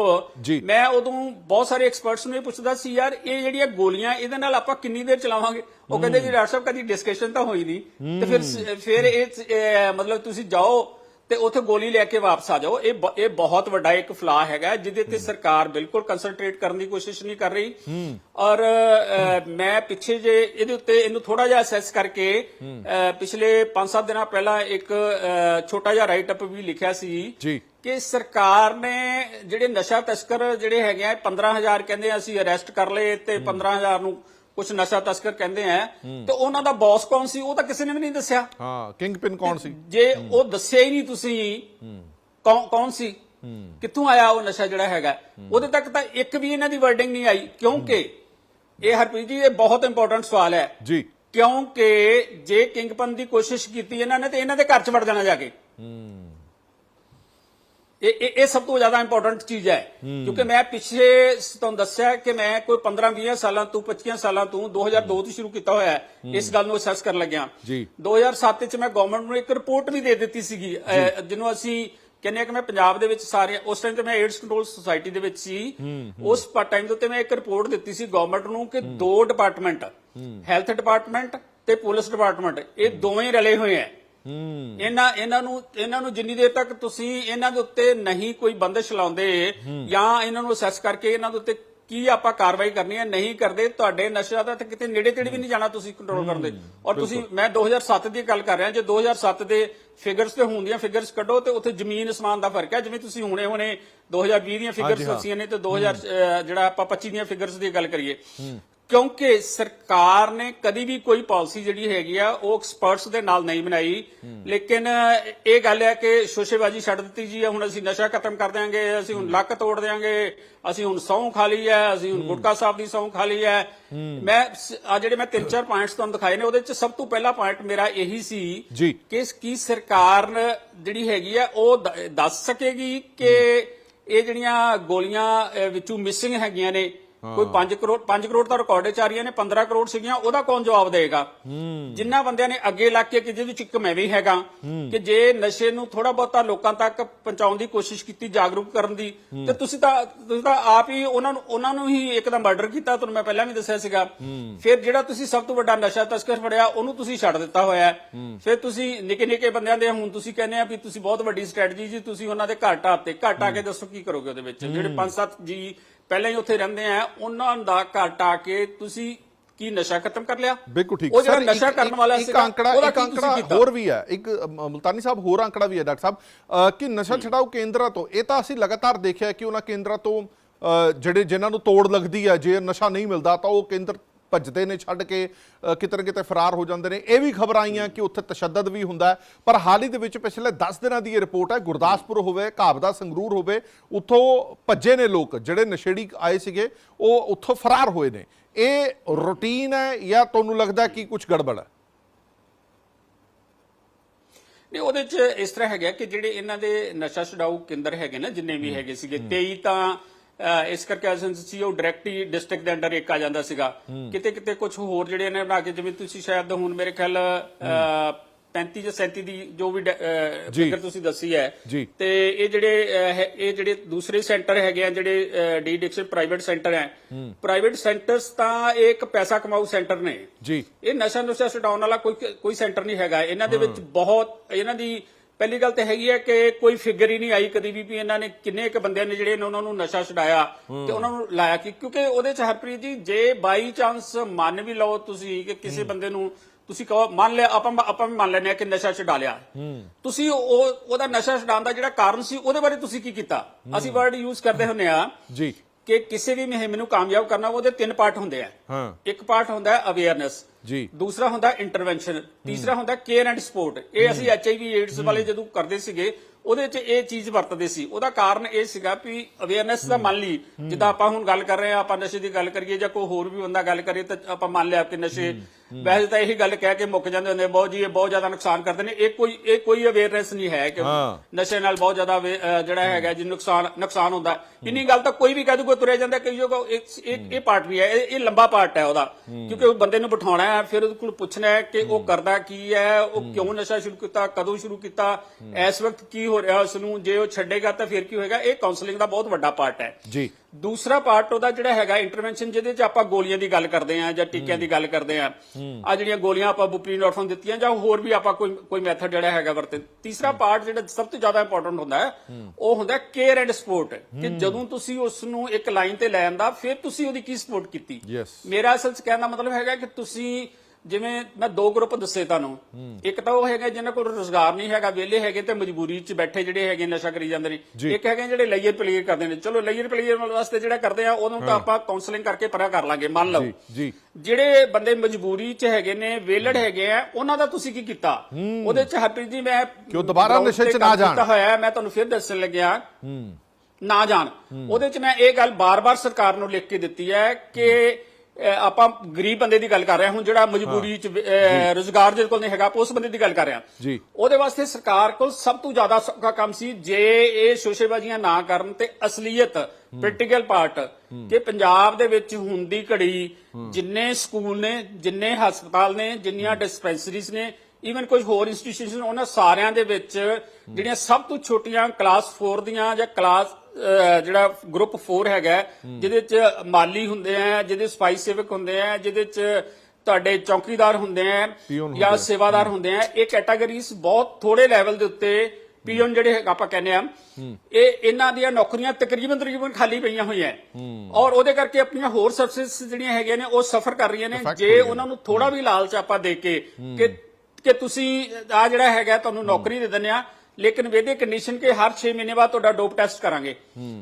ਮੈਂ ਉਦੋਂ ਬਹੁਤ ਸਾਰੇ ਐਕਸਪਰਟਸ ਨੂੰ ਇਹ ਪੁੱਛਦਾ ਸੀ ਯਾਰ ਇਹ ਜਿਹੜੀਆਂ ਗੋਲੀਆਂ ਇਹਦੇ ਨਾਲ ਆਪਾਂ ਕਿੰਨੀ ਦੇਰ ਚਲਾਵਾਂਗੇ? ਉਹ ਕਹਿੰਦੇ ਜੀ ਡਾਕਟਰ ਸਾਹਿਬ ਕਦੀ ਡਿਸਕਸ਼ਨ ਤਾਂ ਹੋਈ ਨਹੀਂ। ਤੇ ਫਿਰ ਫਿਰ ਇਹ ਮਤਲਬ ਤੁਸੀਂ ਜਾਓ ਤੇ ਉੱਥੇ ਗੋਲੀ ਲੈ ਕੇ ਵਾਪਸ ਆ ਜਾਓ। ਇਹ ਇਹ ਬਹੁਤ ਵੱਡਾ ਇੱਕ ਫਲਾ ਹੈਗਾ ਜਿੱਦੇ ਤੇ ਸਰਕਾਰ ਬਿਲਕੁਲ ਕਨਸੈਂਟਰੇਟ ਕਰਨ ਦੀ ਕੋਸ਼ਿਸ਼ ਨਹੀਂ ਕਰ ਰਹੀ। ਔਰ ਮੈਂ ਪਿੱਛੇ ਜੇ ਇਹਦੇ ਉੱਤੇ ਇਹਨੂੰ ਥੋੜਾ ਜਿਹਾ ਅਸੈਸ ਕਰਕੇ ਪਿਛਲੇ 5-7 ਦਿਨਾਂ ਪਹਿਲਾਂ ਇੱਕ ਛੋਟਾ ਜਿਹਾ ਰਾਈਟ ਅਪ ਵੀ ਲਿਖਿਆ ਸੀ ਕਿ ਸਰਕਾਰ ਨੇ ਜਿਹੜੇ ਨਸ਼ਾ ਤਸਕਰ ਜਿਹੜੇ ਹੈਗੇ ਆ 15000 ਕਹਿੰਦੇ ਅਸੀਂ ਅਰੈਸਟ ਕਰ ਲਏ ਤੇ 15000 ਨੂੰ ਕੁਝ ਨਸ਼ਾ ਤਸਕਰ ਕਹਿੰਦੇ ਆ ਤੇ ਉਹਨਾਂ ਦਾ ਬੌਸ ਕੌਣ ਸੀ? ਉਹ ਤਾਂ ਕਿਸੇ ਨੇ ਵੀ ਨਹੀਂ ਦੱਸਿਆ। ਹਾਂ ਕਿੰਗ ਪਿਨ ਕੌਣ ਸੀ? ਜੇ ਉਹ ਦੱਸਿਆ ਹੀ ਨਹੀਂ ਤੁਸੀਂ ਕੌਣ ਕੌਣ ਸੀ? ਕਿੱਥੋਂ ਆਇਆ ਉਹ ਨਸ਼ਾ ਜਿਹੜਾ ਹੈਗਾ? ਉਹਦੇ ਤੱਕ ਤਾਂ ਇੱਕ ਵੀ ਇਹਨਾਂ ਦੀ ਵਰਡਿੰਗ ਨਹੀਂ ਆਈ ਕਿਉਂਕਿ ਇਹ ਹਰਪ੍ਰੀਤ ਜੀ ਇਹ ਬਹੁਤ ਇੰਪੋਰਟੈਂਟ ਸਵਾਲ ਹੈ। ਜੀ। ਕਿਉਂਕਿ ਜੇ ਕਿੰਗਪਨ ਦੀ ਕੋਸ਼ਿਸ਼ ਕੀਤੀ ਇਹਨਾਂ ਨੇ ਤੇ ਇਹਨਾਂ ਦੇ ਘਰ 'ਚ ਵੜ ਜਾਣਾ ਜਾ ਕੇ। ਇਹ ਇਹ ਸਭ ਤੋਂ ਜ਼ਿਆਦਾ ਇੰਪੋਰਟੈਂਟ ਚੀਜ਼ ਹੈ। ਕਿਉਂਕਿ ਮੈਂ ਪਿਛਲੇ ਤੁਹਾਨੂੰ ਦੱਸਿਆ ਕਿ ਮੈਂ ਕੋਈ 15 20 ਸਾਲਾਂ ਤੋਂ 25 ਸਾਲਾਂ ਤੋਂ 2002 ਤੋਂ ਸ਼ੁਰੂ ਕੀਤਾ ਹੋਇਆ ਹੈ। ਇਸ ਗੱਲ ਨੂੰ ਅਸੈਸ ਕਰਨ ਲੱਗਿਆ। ਜੀ। 2007 ਚ ਮੈਂ ਗਵਰਨਮੈਂਟ ਨੂੰ ਇੱਕ ਰਿਪੋਰਟ ਵੀ ਦੇ ਦਿੱਤੀ ਸੀਗੀ। ਜਿਹਨੂੰ ਅਸੀਂ ਕਹਿੰਦੇ ਕਿ ਮੈਂ ਪੰਜਾਬ ਦੇ ਵਿੱਚ ਸਾਰੇ ਉਸ ਟਾਈਮ ਤੇ ਮੈਂ ਏਡਸ ਕੰਟਰੋਲ ਸੁਸਾਇਟੀ ਦੇ ਵਿੱਚ ਸੀ। ਉਸ ਟਾਈਮ ਦੇ ਉੱਤੇ ਮੈਂ ਇੱਕ ਰਿਪੋਰਟ ਦਿੱਤੀ ਸੀ ਗਵਰਨਮੈਂਟ ਨੂੰ ਕਿ ਦੋ ਡਿਪਾਰਟਮੈਂਟ ਹੈਲਥ ਡਿਪਾਰਟਮੈਂਟ ਤੇ ਪੁਲਿਸ ਡਿਪਾਰਟਮੈਂਟ ਇਹ ਦੋਵੇਂ ਰਲੇ ਹੋਏ ਆ ਹੂੰ। ਇਹਨਾਂ ਇਹਨਾਂ ਨੂੰ ਇਹਨਾਂ ਨੂੰ ਜਿੰਨੀ ਦੇਰ ਤੱਕ ਤੁਸੀਂ ਇਹਨਾਂ ਦੇ ਉੱਤੇ ਨਹੀਂ ਕੋਈ ਬੰਦਸ਼ ਲਾਉਂਦੇ ਜਾਂ ਇਹਨਾਂ ਨੂੰ ਅਸੈਸ ਕਰਕੇ ਇਹਨਾਂ ਦੇ ਉੱਤੇ ਕੀ ਆਪਾਂ ਕਾਰਵਾਈ ਕਰਨੀ ਹੈ ਨਹੀਂ ਕਰਦੇ ਤੁਹਾਡੇ ਨਸ਼ਾ ਦਾ ਤਾਂ ਕਿਤੇ ਨੇੜੇ ਤੇੜੇ ਵੀ ਨਹੀਂ ਜਾਣਾ ਤੁਸੀਂ ਕੰਟਰੋਲ ਕਰਦੇ ਔਰ ਤੁਸੀਂ ਮੈਂ 2007 ਦੀ ਗੱਲ ਕਰ ਰਿਹਾ ਜੇ 2007 ਦੇ ਫਿਗਰਸ ਤੇ ਹੁੰਦੀਆਂ ਫਿਗਰਸ ਕੱਢੋ ਤੇ ਉੱਥੇ ਜ਼ਮੀਨ ਅਸਮਾਨ ਦਾ ਫ਼ਰਕ ਹੈ ਜਿਵੇਂ ਤੁਸੀਂ ਹੁਣੇ ਹੁਣੇ 2020 ਦੀਆਂ ਫਿਗਰਸ। ਦੱਸੀਆਂ ਨੇ ਤੇ 2000 ਅਹ, ਜਿਹੜਾ ਆਪਾਂ 25 ਦੀਆਂ ਫਿਗਰਸ ਦੀ ਗੱਲ ਕਰੀਏ। ਕਿਉਂਕਿ ਸਰਕਾਰ ਨੇ ਕਦੀ ਵੀ ਕੋਈ ਪਾਲਿਸੀ ਜਿਹੜੀ ਹੈਗੀ ਆ ਉਹ ਐਕਸਪਰਟਸ ਦੇ ਨਾਲ ਨਹੀਂ ਬਣਾਈ ਲੇਕਿਨ ਇਹ ਗੱਲ ਹੈ ਕਿ ਸ਼ੋਸ਼ੇਬਾਜ਼ੀ ਛੱਡ ਦਿੱਤੀ ਜੀ ਹੁਣ ਅਸੀਂ ਨਸ਼ਾ ਖਤਮ ਕਰ ਦਿਆਂਗੇ ਅਸੀਂ ਹੁਣ ਲੱਕ ਤੋੜ ਦਿਆਂਗੇ ਅਸੀਂ ਹੁਣ ਸਹੁੰ ਖਾ ਲਈ ਹੈ ਅਸੀਂ ਹੁਣ ਗੁਟਕਾ ਸਾਹਿਬ ਦੀ ਸਹੁੰ ਖਾ ਲਈ ਹੈ ਮੈਂ ਆ ਜਿਹੜੇ ਮੈਂ ਤਿੰਨ ਚਾਰ ਪੁਆਇੰਟਸ ਤੁਹਾਨੂੰ ਦਿਖਾਏ ਨੇ ਉਹਦੇ ਵਿੱਚ ਸਭ ਤੋਂ ਪਹਿਲਾ ਪੁਆਇੰਟ ਮੇਰਾ ਇਹੀ ਸੀ। ਕਿ ਕੀ ਸਰਕਾਰ ਜਿਹੜੀ ਹੈਗੀ ਆ ਉਹ ਦੱਸ ਸਕੇਗੀ ਕਿ ਇਹ ਜਿਹੜੀਆਂ ਗੋਲੀਆਂ ਵਿੱਚੋਂ ਮਿਸਿੰਗ ਹੈਗੀਆਂ ਨੇ ਕੋਈ 5 ਕਰੋੜ 5 ਕਰੋੜ ਤਾਂ ਰਿਕਾਰਡੇ ਚ ਆ ਰਹੀਆਂ ਨੇ 15 ਕਰੋੜ ਸੀਗੀਆਂ ਉਹਦਾ ਕੌਣ ਜਵਾਬ ਦੇਗਾ ਜਿੰਨਾ ਬੰਦਿਆਂ ਨੇ ਅੱਗੇ ਲੱਗ ਕੇ ਕਿ ਜਿਹਦੇ ਚ ਇੱਕ ਮੈਂ ਵੀ ਹੈਗਾ ਕਿ ਜੇ ਨਸ਼ੇ ਨੂੰ ਥੋੜਾ ਬਹੁਤਾ ਲੋਕਾਂ ਤੱਕ ਪਹੁੰਚਾਉਣ ਦੀ ਕੋਸ਼ਿਸ਼ ਕੀਤੀ ਜਾਗਰੂਕ ਕਰਨ ਦੀ ਤੇ ਤੁਸੀਂ ਤਾਂ ਤੁਸੀਂ ਤਾਂ ਆਪ ਹੀ ਉਹਨਾਂ ਨੂੰ ਉਹਨਾਂ ਨੂੰ ਹੀ ਇੱਕ ਮਰਡਰ ਕੀਤਾ ਤੁਹਾਨੂੰ ਮੈਂ ਪਹਿਲਾਂ ਵੀ ਦੱਸਿਆ ਸੀਗਾ। ਫਿਰ ਜਿਹੜਾ ਤੁਸੀਂ ਸਭ ਤੋਂ ਵੱਡਾ ਨਸ਼ਾ ਤਸਕਰ ਫੜਿਆ ਉਹਨੂੰ ਤੁਸੀਂ ਛੱਡ ਦਿੱਤਾ ਹੋਇਆ। ਫਿਰ ਤੁਸੀਂ ਨਿੱਕੇ ਨਿੱਕੇ ਬੰਦਿਆਂ ਦੇ ਹੁਣ ਤੁਸੀਂ ਕਹਿੰਦੇ ਆ ਵੀ ਤੁਸੀਂ ਬਹੁਤ ਵੱਡੀ ਸਟ੍ਰੈਟਜੀ ਜੀ ਤੁਸੀਂ ਉਹਨਾਂ ਦੇ ਘਰ ਢਾਤੇ ਘਰ ਢਾ ਕੇ ਦੱਸੋ ਕੀ ਕਰੋਗੇ ਉਹਦੇ ਵਿੱਚ? ਜਿਹੜੇ 5-7 ਜੀ ਪਹਿਲਾਂ ਹੀ ਉੱਥੇ ਰਹਿੰਦੇ ਆ ਉਹਨਾਂ ਦਾ ਘਰ ਕੇ ਤੁਸੀਂ ਕੀ ਨਸ਼ਾ ਖਤਮ ਕਰ ਲਿਆ? ਬਿਲਕੁਲ ਠੀਕ। ਉਹ ਜਿਹੜਾ ਇੱਕ- ਨਸ਼ਾ ਕਰਨ ਇੱਕ- ਵਾਲਾ ਇੱਕ ਸੀਗਾ, ਅੰਕੜਾ ਇੱਕ ਅੰਕੜਾ? ਹੋਰ ਵੀ ਹੈ। ਇੱਕ ਮੁਲਤਾਨੀ ਸਾਹਿਬ ਹੋਰ ਅੰਕੜਾ ਵੀ ਹੈ ਡਾਕਟਰ ਸਾਹਿਬ। ਕਿ ਨਸ਼ਾ ਛਡਾਊ ਕੇਂਦਰਾਂ ਤੋਂ। ਇਹ ਤਾਂ ਅਸੀਂ ਲਗਾਤਾਰ ਦੇਖਿਆ ਕਿ ਉਹਨਾਂ ਕੇਂਦਰਾਂ ਤੋਂ ਜਿਹੜੇ ਜਿਨ੍ਹਾਂ ਨੂੰ ਤੋੜ ਲੱਗਦੀ ਹੈ ਜੇ ਨਸ਼ਾ ਨਹੀਂ ਮਿਲਦਾ ਤਾਂ ਉਹ ਕੇਂਦਰ ਭੱਜਦੇ ਨੇ ਛੱਡ ਕੇ ਅ, ਕਿਤੇ ਫਰਾਰ ਹੋ ਜਾਂਦੇ ਨੇ। ਇਹ ਵੀ ਖਬਰਾਂ ਆਈਆਂ ਕਿ ਉੱਥੇ ਤਸ਼ੱਦਦ ਵੀ ਹੁੰਦਾ ਪਰ ਹਾਲ ਹੀ ਦੇ ਵਿੱਚ ਪਿਛਲੇ 10 ਦਿਨਾਂ ਦੀ ਇਹ ਰਿਪੋਰਟ ਹੈ ਗੁਰਦਾਸਪੁਰ ਹੋਵੇ ਘਾਬਦਾ ਸੰਗਰੂਰ ਹੋਵੇ ਉੱਥੋਂ ਭੱਜੇ ਨੇ ਲੋਕ ਜਿਹੜੇ ਨਸ਼ੇੜੀ ਆਏ ਸੀਗੇ ਉਹ ਉੱਥੋਂ ਫਰਾਰ ਹੋਏ ਨੇ। ਇਹ ਰੂਟੀਨ ਹੈ ਜਾਂ ਤੁਹਾਨੂੰ ਲੱਗਦਾ ਕਿ ਕੁਝ ਗੜਬੜ ਹੈ? ਨਹੀਂ ਉਹਦੇ ਚ ਇਸ ਤਰ੍ਹਾਂ ਹੈਗਾ ਕਿ ਜਿਹੜੇ ਇਹਨਾਂ ਦੇ ਨਸ਼ਾ ਛਡਾਊ ਕੇਂਦਰ ਹੈਗੇ ਨਾ ਜਿੰਨੇ ਵੀ ਹੈਗੇ ਸੀਗੇ 23 ਤਾਂ ਇਸ ਕਰਕੇ ਅਸਨ ਸੀ ਉਹ ਡਾਇਰੈਕਟ ਹੀ ਡਿਸਟ੍ਰਿਕਟ ਦੇ ਅੰਡਰ ਇੱਕ ਆ ਜਾਂਦਾ ਸੀਗਾ। ਕਿਤੇ ਕਿਤੇ ਕੁਝ ਹੋਰ ਜਿਹੜੇ ਇਹਨੇ ਬਣਾ ਕੇ ਜਿਵੇਂ ਤੁਸੀਂ ਸ਼ਾਇਦ ਹੁਣ ਮੇਰੇ ਖਿਆਲ ਅਹ, 35 ਜਾਂ 37 ਦੀ ਜੋ ਵੀ ਜੀ। ਫਿਗਰ ਤੁਸੀਂ ਦੱਸੀ ਹੈ। ਤੇ ਇਹ ਜਿਹੜੇ ਇਹ ਜਿਹੜੇ ਦੂਸਰੇ ਸੈਂਟਰ ਹੈਗੇ ਆ ਜਿਹੜੇ ਡੀ ਡਿਕਸ਼ਨ ਪ੍ਰਾਈਵੇਟ ਸੈਂਟਰ ਹੈ। ਪ੍ਰਾਈਵੇਟ ਸੈਂਟਰਸ ਤਾਂ ਇਹ ਇੱਕ ਪੈਸਾ ਕਮਾਊ ਸੈਂਟਰ ਨੇ। ਜੀ। ਇਹ ਨਸ਼ਾ ਨੁਸ਼ਾ ਛਡਾਉਣ ਵਾਲਾ ਕੋਈ ਕੋਈ ਸੈਂਟਰ ਨਹੀਂ ਹੈਗਾ। ਇਹਨਾਂ ਦੇ ਵਿੱਚ ਬਹੁਤ ਇਹਨਾਂ ਦੀ ਪਹਿਲੀ ਗੱਲ ਤਾਂ ਹੈਗੀ ਹੈ ਕਿ ਕੋਈ ਫਿਗਰ ਹੀ ਨਹੀਂ ਆਈ ਕਦੀ ਵੀ ਵੀ ਇਹਨਾਂ ਨੇ ਕਿੰਨੇ ਇੱਕ ਬੰਦਿਆਂ ਨੇ ਜਿਹੜੇ ਨੇ ਉਹਨਾਂ ਨੂੰ ਨਸ਼ਾ ਛਡਾਇਆ ਤੇ ਉਹਨਾਂ ਨੂੰ ਲਾਇਆ ਕਿ ਕਿਉਂਕਿ ਉਹਦੇ ਚ ਹਰਪ੍ਰੀਤ ਜੀ ਜੇ ਬਾਈ ਚਾਂਸ ਮੰਨ ਵੀ ਲਓ ਤੁਸੀਂ ਕਿ ਕਿਸੇ ਬੰਦੇ ਨੂੰ ਤੁਸੀਂ ਕਹੋ ਮੰਨ ਲਿਆ ਆਪਾਂ ਆਪਾਂ ਵੀ ਮੰਨ ਲੈਂਦੇ ਆ ਕਿ ਨਸ਼ਾ ਛਡਾ ਲਿਆ। ਤੁਸੀਂ ਉਹ ਉਹਦਾ ਨਸ਼ਾ ਛਡਾਉਣ ਦਾ ਜਿਹੜਾ ਕਾਰਨ ਸੀ ਉਹਦੇ ਬਾਰੇ ਤੁਸੀਂ ਕੀ ਕੀਤਾ? ਅਸੀਂ ਵਰਡ ਯੂਜ਼ ਕਰਦੇ ਹੁੰਨੇ ਆ ਜੀ। ਕਿ ਕਿਸੇ ਵੀ ਮੁਹਿੰਮ ਨੂੰ ਕਾਮਯਾਬ ਕਰਨਾ ਉਹਦੇ ਤਿੰਨ ਪਾਰਟ ਹੁੰਦੇ ਆ। ਹਾਂ। ਇੱਕ ਪਾਰਟ ਹੁੰਦਾ ਹੈ ਅਵੇਅਰਨੈਸ ਜੀ। ਦੂਸਰਾ ਹੁੰਦਾ ਇੰਟਰਵੈਂਸ਼ਨ ਤੀਸਰਾ ਹੁੰਦਾ ਕੇਅਰ ਐਂਡ ਸਪੋਰਟ ਇਹ ਅਸੀਂ ਐਚਆਈਵੀ ਏਡਸ ਵਾਲੇ ਜਦੋਂ ਕਰਦੇ ਸੀਗੇ ਉਹਦੇ 'ਚ ਇਹ ਚੀਜ਼ ਵਰਤਦੇ ਸੀ। ਉਹਦਾ ਕਾਰਨ ਇਹ ਸੀਗਾ ਵੀ ਅਵੇਅਰਨੈਸ ਦਾ ਮੰਨ ਲਈ ਜਿੱਦਾਂ ਆਪਾਂ ਹੁਣ ਗੱਲ ਕਰ ਰਹੇ ਆ ਆਪਾਂ ਨਸ਼ੇ ਦੀ ਗੱਲ ਕਰੀਏ ਜਾਂ ਕੋਈ ਹੋਰ ਵੀ ਬੰਦਾ ਗੱਲ ਕਰੇ ਤਾਂ ਆਪਾਂ ਮੰਨ ਲਿਆ ਕਿ ਨਸ਼ੇ ਵੈਸੇ ਤਾਂ ਇਹੀ ਗੱਲ ਕਹਿ ਕੇ ਮੁੱਕ ਜਾਂਦੇ ਹੁੰਦੇ ਬਹੁਤ ਜੀ ਇਹ ਬਹੁਤ ਜ਼ਿਆਦਾ ਨੁਕਸਾਨ ਕਰਦੇ ਨੇ। ਇਹ ਕੋਈ ਇਹ ਕੋਈ ਅਵੇਅਰਨੈਸ ਨਹੀਂ ਹੈ ਕਿ। ਨਸ਼ੇ ਨਾਲ ਬਹੁਤ ਜ਼ਿਆਦਾ ਜਿਹੜਾ ਹੈਗਾ ਜੀ ਨੁਕਸਾਨ ਨੁਕਸਾਨ ਹੁੰਦਾ। ਇੰਨੀ ਗੱਲ ਤਾਂ ਕੋਈ ਵੀ ਕਹਿ ਦੂਗਾ ਤੁਰਿਆ ਜਾਂਦਾ ਕਿ ਜੋ ਇਹ ਇਹ ਪਾਰਟ ਨਹੀਂ ਹੈ। ਇਹ ਲੰਬਾ ਪਾਰਟ ਹੈ ਉਹਦਾ। ਕਿਉਂਕਿ ਉਹ ਬੰਦੇ ਨੂੰ ਬਿਠਾਉਣਾ ਹੈ ਫਿਰ ਉਹਦੇ ਕੋਲ ਪੁੱਛਣਾ ਹੈ ਕਿ ਉਹ ਕਰਦਾ ਕੀ ਹੈ ਉਹ ਕਿਉਂ ਨਸ਼ਾ ਸ਼ੁਰੂ ਕੀਤਾ ਕਦੋਂ ਸ਼ੁਰੂ ਕੀਤਾ ਇਸ ਵਕਤ ਕੀ ਹੋ ਰਿਹਾ ਉਸ ਨੂੰ ਜੇ ਉਹ ਛੱਡੇਗਾ ਤਾਂ ਫਿਰ ਕੀ ਹੋਏਗਾ? ਇਹ ਕਾਉਂਸਲਿੰਗ ਦਾ ਬਹੁਤ ਵੱਡਾ ਪਾਰਟ ਹੈ। ਜੀ। ਦੂਸਰਾ ਪਾਰਟ ਉਹਦਾ ਜਿਹੜਾ ਹੈਗਾ ਇੰਟਰਵੈਂਸ਼ਨ ਜਿਹਦੇ 'ਚ ਆਪਾਂ ਗੋਲੀਆਂ ਦੀ ਗੱਲ ਕਰਦੇ ਆਂ ਜਾਂ ਟੀਕਿਆਂ ਦੀ ਗੱਲ ਕਰਦੇ ਆਂ ਆ ਜਿਹੜੀਆਂ ਗੋਲੀਆਂ ਆਪਾਂ ਬੁਪਰੀਨੋਰਫਨ ਦਿੱਤੀਆਂ ਜਾਂ ਹੋਰ ਵੀ ਆਪਾਂ ਕੋਈ ਕੋਈ ਮੈਥਡ ਜਿਹੜਾ ਹੈਗਾ ਵਰਤੇ। ਤੀਸਰਾ ਪਾਰਟ ਜਿਹੜਾ ਸਭ ਤੋਂ ਜ਼ਿਆਦਾ ਇੰਪੋਰਟੈਂਟ ਹੁੰਦਾ ਹੈ ਉਹ ਹੁੰਦਾ ਕੇਅਰ ਐਂਡ ਸਪੋਰਟ ਕਿ ਜਦੋਂ ਤੁਸੀਂ ਉਸ ਨੂੰ ਇੱਕ ਲਾਈਨ ਤੇ ਲੈ ਆਂਦਾ ਫਿਰ ਤੁਸੀਂ ਉਹਦੀ ਕੀ ਸਪੋਰਟ ਕੀਤੀ. ਮੇਰਾ ਅਸਲ 'ਚ ਕਹਿਣ ਦਾ ਮਤਲਬ ਹੈਗਾ ਕਿ ਤੁਸੀਂ ਜਿਵੇਂ ਮੈਂ ਦੋ ਗਰੁੱਪ ਦੱਸੇ ਤੁਹਾਨੂੰ। ਇੱਕ ਤਾਂ ਉਹ ਹੈਗਾ ਜਿਨ੍ਹਾਂ ਕੋਲ ਰੋਜ਼ਗਾਰ ਨਹੀਂ ਹੈਗਾ ਵਿਹਲੇ ਹੈਗੇ ਤੇ ਮਜਬੂਰੀ 'ਚ ਬੈਠੇ ਜਿਹੜੇ ਹੈਗੇ ਨਸ਼ਾ ਕਰੀ ਜਾਂਦੇ ਨੇ। ਇੱਕ ਹੈਗੇ ਜਿਹੜੇ ਲੇਅਰ ਪਲੇਅਰ ਕਰਦੇ ਨੇ। ਚਲੋ ਲੇਅਰ ਪਲੇਅਰ ਵਾਸਤੇ ਜਿਹੜਾ ਕਰਦੇ ਆ ਉਹਨੂੰ ਤਾਂ ਆਪਾਂ ਕਾਉਂਸਲਿੰਗ ਕਰਕੇ ਪਰਾ ਕਰ ਲਾਂਗੇ ਮੰਨ ਲਓ। ਜਿਹੜੇ ਬੰਦੇ ਮਜਬੂਰੀ 'ਚ ਹੈਗੇ ਨੇ ਵੇਲੜ ਹੈਗੇ ਆ ਉਹਨਾਂ ਦਾ ਤੁਸੀਂ ਕੀ ਕੀਤਾ? ਉਹਦੇ 'ਚ ਹਰਪ੍ਰੀਤ ਜੀ ਮੈਂ ਕਿ ਉਹ ਦੁਬਾਰਾ ਨਸ਼ੇ 'ਚ ਨਾ ਜਾਣ। ਹੋਇਆ ਮੈਂ ਤੁਹਾਨੂੰ ਫਿਰ ਦੱਸਣ ਲੱਗਿਆ। ਨਾ ਜਾਣ। ਉਹਦੇ 'ਚ ਮੈਂ ਇਹ ਗੱਲ ਬਾਰ-ਬਾਰ ਸਰਕਾਰ ਨੂੰ ਲਿਖ ਕੇ ਦਿੱਤੀ ਹੈ ਕਿ ਆਪਾਂ ਗਰੀਬ ਬੰਦੇ ਦੀ ਗੱਲ ਕਰ ਰਹੇ ਹਾਂ। ਹੁਣ ਜਿਹੜਾ ਮਜਬੂਰੀ 'ਚ ਰੁਜ਼ਗਾਰ ਜਿਹਦੇ ਕੋਲ ਨਹੀਂ ਹੈਗਾ ਉਸ ਬੰਦੇ ਦੀ ਗੱਲ ਕਰ ਰਹੇ ਹਾਂ। ਜੀ। ਉਹਦੇ ਵਾਸਤੇ ਸਰਕਾਰ ਕੋਲ ਸਭ ਤੋਂ ਜ਼ਿਆਦਾ ਸੌਖਾ ਕੰਮ ਸੀ ਜੇ ਇਹ ਸ਼ੋਸ਼ੇਬਾਜ਼ੀਆਂ ਨਾ ਕਰਨ ਤੇ ਅਸਲੀਅਤ ਪ੍ਰੈਕਟੀਕਲ ਪਾਰਟ ਕਿ ਪੰਜਾਬ ਦੇ ਵਿੱਚ ਹੁੰਦੀ ਘੜੀ ਜਿੰਨੇ ਸਕੂਲ ਨੇ ਜਿੰਨੇ ਹਸਪਤਾਲ ਨੇ ਜਿੰਨੀਆਂ ਡਿਸਪੈਂਸਰੀਜ਼ ਨੇ ਈਵਨ ਕੁਝ ਹੋਰ ਇੰਸਟੀਟਿਊਸ਼ਨ ਉਹਨਾਂ ਸਾਰਿਆਂ ਦੇ ਵਿੱਚ ਜਿਹੜੀਆਂ ਸਭ ਤੋਂ ਛੋਟੀਆਂ ਕਲਾਸ 4 ਦੀਆਂ ਜਾਂ ਕਲਾਸ ਜਿਹੜਾ ਗਰੁੱਪ 4 ਹੈਗਾ ਜਿਹਦੇ ਚ ਮਾਲੀ ਹੁੰਦੇ ਆ ਜਿਹਦੇ ਸਫ਼ਾਈ ਸੇਵਕ ਹੁੰਦੇ ਆ ਜਿਹਦੇ ਚ ਤੁਹਾਡੇ ਚੌਕੀਦਾਰ ਹੁੰਦੇ ਆ ਜਾਂ। ਸੇਵਾਦਾਰ ਹੁੰਦੇ ਆ ਇਹ ਕੈਟਾਗਰੀਜ਼ ਬਹੁਤ ਥੋੜੇ ਲੈਵਲ ਦੇ ਉੱਤੇ ਪੀਓਨ ਜਿਹੜੇ ਆਪਾਂ ਕਹਿੰਦੇ ਆ ਇਹ ਇਹਨਾਂ ਦੀਆਂ ਨੌਕਰੀਆਂ ਤਕਰੀਬਨ ਤਕਰੀਬਨ ਖਾਲੀ ਪਈਆਂ ਹੋਈਆਂ। ਔਰ ਉਹਦੇ ਕਰਕੇ ਆਪਣੀਆਂ ਹੋਰ ਸਰਵਿਸਿਜ਼ ਜਿਹੜੀਆਂ ਹੈਗੀਆਂ ਨੇ ਉਹ ਸਫਰ ਕਰ ਰਹੀਆਂ ਨੇ ਜੇ ਉਹਨਾਂ ਨੂੰ। ਥੋੜਾ ਵੀ ਲਾਲਚ ਆਪਾਂ ਦੇ ਕੇ ਕਿ ਕਿ ਤੁਸੀਂ ਆ ਜਿਹੜਾ ਹੈਗਾ ਤੁਹਾਨੂੰ ਨੌਕਰੀ ਦੇ ਦਿੰਦੇ ਆ ਲੇਕਿਨ ਵੇਦੇ ਕੰਡੀਸ਼ਨ ਕਿ ਹਰ 6 ਮਹੀਨੇ ਬਾਅਦ ਤੁਹਾਡਾ ਡੋਪ ਟੈਸਟ ਕਰਾਂਗੇ।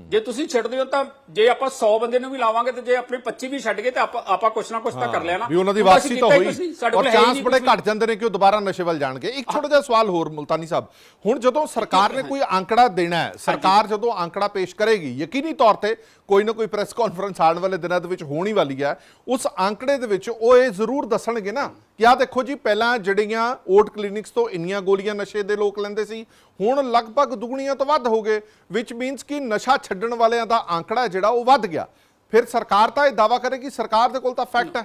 ਜੇ ਤੁਸੀਂ ਛੱਡਦੇ ਹੋ ਤਾਂ ਜੇ ਆਪਾਂ 100 ਬੰਦੇ ਨੂੰ ਵੀ ਲਾਵਾਂਗੇ ਤੇ ਜੇ ਆਪਣੇ 25 ਵੀ ਛੱਡ ਗਏ ਤਾਂ ਆਪਾਂ ਆਪਾਂ ਕੁਛ ਨਾ ਕੁਛ ਤਾਂ ਕਰ ਨਾ। ਵੀ ਉਹਨਾਂ ਦੀ ਵਾਪਸੀ ਤਾਂ ਹੋਈ। ਔਰ ਚਾਂਸ ਬੜੇ ਘਟ ਜਾਂਦੇ ਨੇ ਕਿ ਉਹ ਦੁਬਾਰਾ ਨਸ਼ੇ ਵੱਲ ਜਾਣਗੇ। ਇੱਕ ਛੋਟਾ ਜਿਹਾ ਸਵਾਲ ਹੋਰ ਮੁਲਤਾਨੀ ਸਾਹਿਬ। ਹੁਣ ਜਦੋਂ ਸਰਕਾਰ ਨੇ ਕੋਈ ਅੰਕੜਾ ਦੇਣਾ ਹੈ ਸਰਕਾਰ ਜਦੋਂ ਅੰਕੜਾ ਪੇਸ਼ ਕਰੇਗੀ ਯਕੀਨੀ ਤੌਰ ਤੇ ਕੋਈ ਨਾ ਕੋਈ ਪ੍ਰੈਸ ਕਾਨਫਰੰਸ ਆਉਣ ਵਾਲੇ ਦਿਨਾਂ ਦੇ ਵਿੱਚ ਹੋਣੀ ਵਾਲੀ ਹੈ। ਉਸ ਅੰਕੜੇ ਦੇ ਵਿੱਚ ਉਹ ਇਹ ਜ਼ਰੂਰ ਦੱਸਣਗੇ ਨਾ ਕਿ ਆ ਦੇਖੋ ਜੀ, ਪਹਿਲਾਂ ਜਿਹੜੀਆਂ ਓਟ ਕਲੀਨਿਕਸ ਤੋਂ ਇੰਨੀਆਂ ਗੋਲੀਆਂ ਨਸ਼ੇ ਦੇ ਲੋਕ ਲੈਂਦੇ ਸੀ, ਹੁਣ ਲਗਭਗ ਦੁਗਣੀਆਂ ਤੋਂ ਵੱਧ ਹੋ ਗਏ ਵਿਚ ਮੀਨਸ ਕਿ ਨਸ਼ਾ ਛੱਡਣ ਵਾਲਿਆਂ ਦਾ ਅੰਕੜਾ ਜਿਹੜਾ ਉਹ ਵੱਧ ਗਿਆ। ਫਿਰ ਸਰਕਾਰ ਤਾਂ ਇਹ ਦਾਵਾ ਕਰੇਗੀ ਸਰਕਾਰ ਦੇ ਕੋਲ ਤਾਂ ਫੈਕਟ ਹੈ।